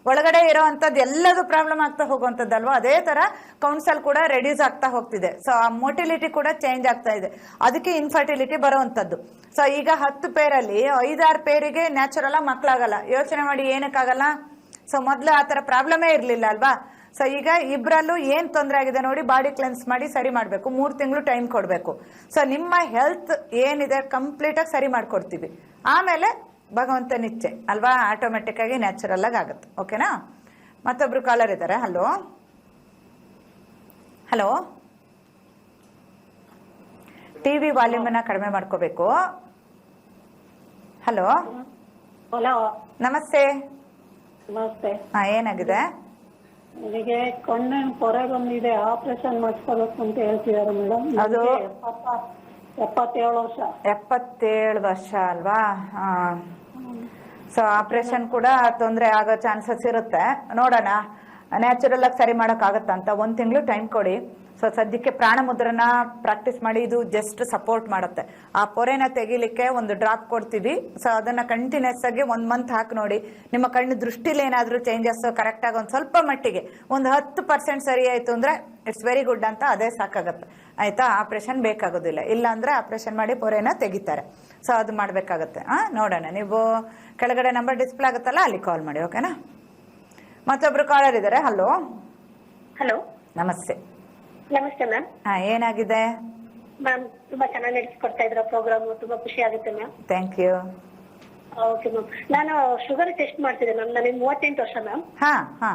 S1: ಒಳಗಡೆ ಇರೋವಂಥದ್ದು ಎಲ್ಲದೂ ಪ್ರಾಬ್ಲಮ್ ಆಗ್ತಾ ಹೋಗುವಂಥದ್ದಲ್ವ? ಅದೇ ಥರ ಕೌನ್ಸಲ್ ಕೂಡ ರೆಡ್ಯೂಸ್ ಆಗ್ತಾ ಹೋಗ್ತಿದೆ. ಸೊ ಆ ಮೋಟಿಲಿಟಿ ಕೂಡ ಚೇಂಜ್ ಆಗ್ತಾ ಇದೆ. ಅದಕ್ಕೆ ಇನ್ಫರ್ಟಿಲಿಟಿ ಬರುವಂಥದ್ದು. ಸೊ ಈಗ ಹತ್ತು ಪೇರಲ್ಲಿ ಐದಾರು ಪೇರಿಗೆ ನ್ಯಾಚುರಲ್ಲಾಗಿ ಮಕ್ಕಳಾಗಲ್ಲ ಯೋಚನೆ ಮಾಡಿ ಏನಕ್ಕಾಗಲ್ಲ? ಸೊ ಮೊದಲು ಆ ಥರ ಪ್ರಾಬ್ಲಮೇ ಇರಲಿಲ್ಲ ಅಲ್ವಾ? ಸೊ ಈಗ ಇಬ್ಬರಲ್ಲೂ ಏನು ತೊಂದರೆ ಆಗಿದೆ ನೋಡಿ ಬಾಡಿ ಕ್ಲೆನ್ಸ್ ಮಾಡಿ ಸರಿ ಮಾಡಬೇಕು. ಮೂರು ತಿಂಗಳು ಟೈಮ್ ಕೊಡಬೇಕು. ಸೊ ನಿಮ್ಮ ಹೆಲ್ತ್ ಏನಿದೆ ಕಂಪ್ಲೀಟಾಗಿ ಸರಿ ಮಾಡಿಕೊಡ್ತೀವಿ. ಆಮೇಲೆ ಭಗವಂತ ನಿಚ್ಚೆ ಅಲ್ವಾ? ಆಟೋಮೆಟಿಕ್ ಆಗಿ ನ್ಯಾಚುರಲ್ ಆಗಿ ಆಗುತ್ತೆ. ಓಕೆನಾ ಮತ್ತೊಬ್ರು ಕಾಲರ್ ಇದ್ದಾರೆ ಹಲೋ ಹಲೋ ಟಿ ವಿ ವಾಲ್ಯೂಮನ್ನ ಕಡಿಮೆ ಮಾಡ್ಕೋಬೇಕು. ಹಲೋ
S3: ಹಲೋ
S1: ನಮಸ್ತೆ.
S3: ನಮಸ್ತೆ.
S1: ಹಾ ಏನಾಗಿದೆ?
S3: ನನಗೆ ಕಣ್ಣಿನ ಪೊರೆ ಬಂದಿದೆ ಆಪರೇಷನ್ ಮಾಡಿಸ್ಕೋಬೇಕು ಅಂತ ಹೇಳ್ತಿದ್ದಾರೆ ಮೇಡಮ್.
S1: ಅದು-
S3: ಎಪ್ಪತ್ತೇಳು ವರ್ಷ.
S1: ಎಪ್ಪತ್ತೇಳು ವರ್ಷ ಅಲ್ವಾ? ಸೊ ಆಪರೇಷನ್ ಕೂಡ ತೊಂದರೆ ಆಗೋ ಚಾನ್ಸಸ್ ಇರುತ್ತೆ. ನೋಡೋಣ. ನ್ಯಾಚುರಲ್ ಆಗಿ ಸರಿ ಮಾಡಕ್ ಆಗತ್ತಾ ಅಂತ ಒಂದು ತಿಂಗಳು ಟೈಮ್ ಕೊಡಿ. ಸೊ ಸದ್ಯಕ್ಕೆ ಪ್ರಾಣ ಮುದ್ರನ ಪ್ರಾಕ್ಟೀಸ್ ಮಾಡಿ ಇದು ಜಸ್ಟ್ ಸಪೋರ್ಟ್ ಮಾಡುತ್ತೆ. ಆ ಪೊರೆನ ತೆಗಿಲಿಕ್ಕೆ ಒಂದು ಡ್ರಾಪ್ ಕೊಡ್ತೀವಿ. ಸೊ ಅದನ್ನ ಕಂಟಿನ್ಯೂಸ್ ಆಗಿ ಒಂದ್ ಮಂತ್ ಹಾಕಿ ನೋಡಿ. ನಿಮ್ಮ ಕಣ್ಣು ದೃಷ್ಟಿಲಿ ಏನಾದರೂ ಚೇಂಜಸ್ ಕರೆಕ್ಟ್ ಆಗಿ ಒಂದು ಸ್ವಲ್ಪ ಮಟ್ಟಿಗೆ ಒಂದು ಹತ್ತು ಪರ್ಸೆಂಟ್ ಸರಿ ಆಯ್ತು ಅಂದ್ರೆ ಇಟ್ಸ್ ವೆರಿ ಗುಡ್ ಅಂತ ಅದೇ ಸಾಕಾಗುತ್ತೆ. ಆಯಿತಾ? ಆಪರೇಷನ್ ಬೇಕಾಗೋದಿಲ್ಲ. ಇಲ್ಲ ಅಂದ್ರೆ ಆಪರೇಷನ್ ಮಾಡಿ ಪೊರೆನ ತೆಗಿತಾರೆ. ಸೊ ಅದು ಮಾಡಬೇಕಾಗತ್ತೆ. ಆ, ನೋಡೋಣ. ನೀವು ಕೆಳಗಡೆ ನಂಬರ್ ಡಿಸ್ಪ್ಲೇ ಆಗುತ್ತಲ್ಲ, ಅಲ್ಲಿ ಕಾಲ್ ಮಾಡಿ ಓಕೆನಾ ಮತ್ತೊಬ್ರು ಕಾಲರ್ ಇದ್ದಾರೆ ಹಲೋ
S3: ಹಲೋ
S1: ನಮಸ್ತೆ.
S3: ನಮಸ್ತೆ ಮ್ಯಾಮ್
S1: ಹಾ ಏನಾಗಿದೆ?
S3: ಮ್ಯಾಮ್ ತುಂಬಾ ಚೆನ್ನಾಗಿ ನಡೆಸ್ಕೊಡ್ತಾ ಇದ್ರ ಪ್ರೋಗ್ರಾಮ್ ತುಂಬಾ ಖುಷಿ ಆಗುತ್ತೆ ma'am
S1: thank you
S3: okay ma'am ನಾನು ಶುಗರ್ ಟೆಸ್ಟ್ ಮಾಡ್ತಿದ್ದೆ ಮ್ಯಾಮ್ ನನಗೆ ಮೂವತ್ತೆಂಟು ವರ್ಷ ಮ್ಯಾಮ್
S1: ಹಾ ಹಾ.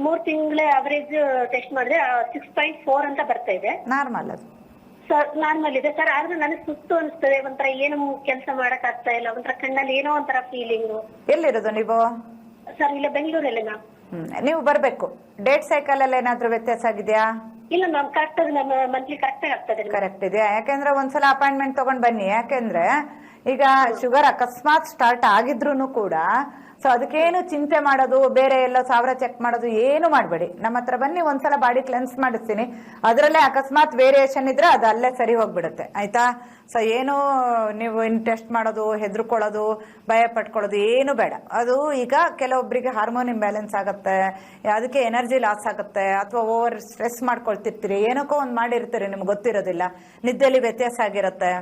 S3: ಮೂರ್ ತಿಂಗಳ ಅವರೇಜ್ ಟೆಸ್ಟ್ ಮಾಡಿದ್ರೆ ಸಿಕ್ಸ್ ಪಾಯಿಂಟ್ ಫೋರ್ ಅಂತ ಬರ್ತಾ ಇದೆ.
S1: ನಾರ್ಮಲ್ ಅದು.
S3: ಸರ್ ನಾರ್ಮಲ್ ಇದೆ. ಸರ್ ಆದ್ರೆ ನನಗೆ ಸುಸ್ತು ಅನಿಸ್ತದೆ. ಒಂಥರ ಏನು ಕೆಲಸ ಮಾಡಕ್ ಆಗ್ತಾ ಇಲ್ಲ. ಒಂಥರ ಕಣ್ಣಲ್ಲಿ ಏನೋ ಒಂಥರ ಫೀಲಿಂಗ್
S1: ಎಲ್ಲಿರೋದು ನೀವು?
S3: ಸರ್ ಇಲ್ಲ ಬೆಂಗಳೂರಲ್ಲೇ ಮ್ಯಾಮ್
S1: ಹ್ಮ್, ನೀವು ಬರಬೇಕು. ಡೇಟ್ ಸೈಕಲ್ ಅಲ್ಲಿ ಏನಾದ್ರೂ ವ್ಯತ್ಯಾಸ ಆಗಿದೆಯಾ?
S3: ಇಲ್ಲ ಮ್ಯಾಮ್ ಕರೆಕ್ಟ್ ನಮ್ಮ ಮಂತ್ಲಿ ಕರೆಕ್ಟ್ ಆಗಿ ಆಗ್ತದೆ
S1: ಕರೆಕ್ಟ್ ಇದೆಯಾ? ಯಾಕೆಂದ್ರೆ ಒಂದ್ಸಲ ಅಪಾಯಿಂಟ್ಮೆಂಟ್ ತಗೊಂಡ್ ಬನ್ನಿ. ಯಾಕೆಂದ್ರೆ ಈಗ ಶುಗರ್ ಅಕಸ್ಮಾತ್ ಸ್ಟಾರ್ಟ್ ಆಗಿದ್ರು ಕೂಡ ಸೊ ಅದಕ್ಕೇನು ಚಿಂತೆ ಮಾಡೋದು, ಬೇರೆ ಎಲ್ಲ ಸಾವಿರ ಚೆಕ್ ಮಾಡೋದು ಏನು ಮಾಡಬೇಡಿ. ನಮ್ಮ ಹತ್ರ ಬನ್ನಿ, ಒಂದ್ಸಲ ಬಾಡಿ ಕ್ಲೆನ್ಸ್ ಮಾಡಿಸ್ತೀನಿ. ಅದರಲ್ಲೇ ಅಕಸ್ಮಾತ್ ವೇರಿಯೇಷನ್ ಇದ್ರೆ ಅದು ಅಲ್ಲೇ ಸರಿ ಹೋಗ್ಬಿಡುತ್ತೆ. ಆಯ್ತಾ? ಸೊ ಏನು ನೀವು ಇನ್ ಟೆಸ್ಟ್ ಮಾಡೋದು, ಹೆದರ್ಕೊಳ್ಳೋದು, ಭಯ ಪಟ್ಕೊಳ್ಳೋದು ಏನು ಬೇಡ. ಅದು ಈಗ ಕೆಲವೊಬ್ಬರಿಗೆ ಹಾರ್ಮೋನ್ ಇಂಬ್ಯಾಲೆನ್ಸ್ ಆಗುತ್ತೆ, ಅದಕ್ಕೆ ಎನರ್ಜಿ ಲಾಸ್ ಆಗುತ್ತೆ, ಅಥವಾ ಓವರ್ ಸ್ಟ್ರೆಸ್ ಮಾಡ್ಕೊಳ್ತಿರ್ತೀರಿ. ಏನಕ್ಕೋ ಒಂದು ಮಾಡಿರ್ತೀರಿ, ನಿಮ್ಗೆ ಗೊತ್ತಿರೋದಿಲ್ಲ. ನಿದ್ದೆಲಿ ವ್ಯತ್ಯಾಸ ಆಗಿರುತ್ತೆ.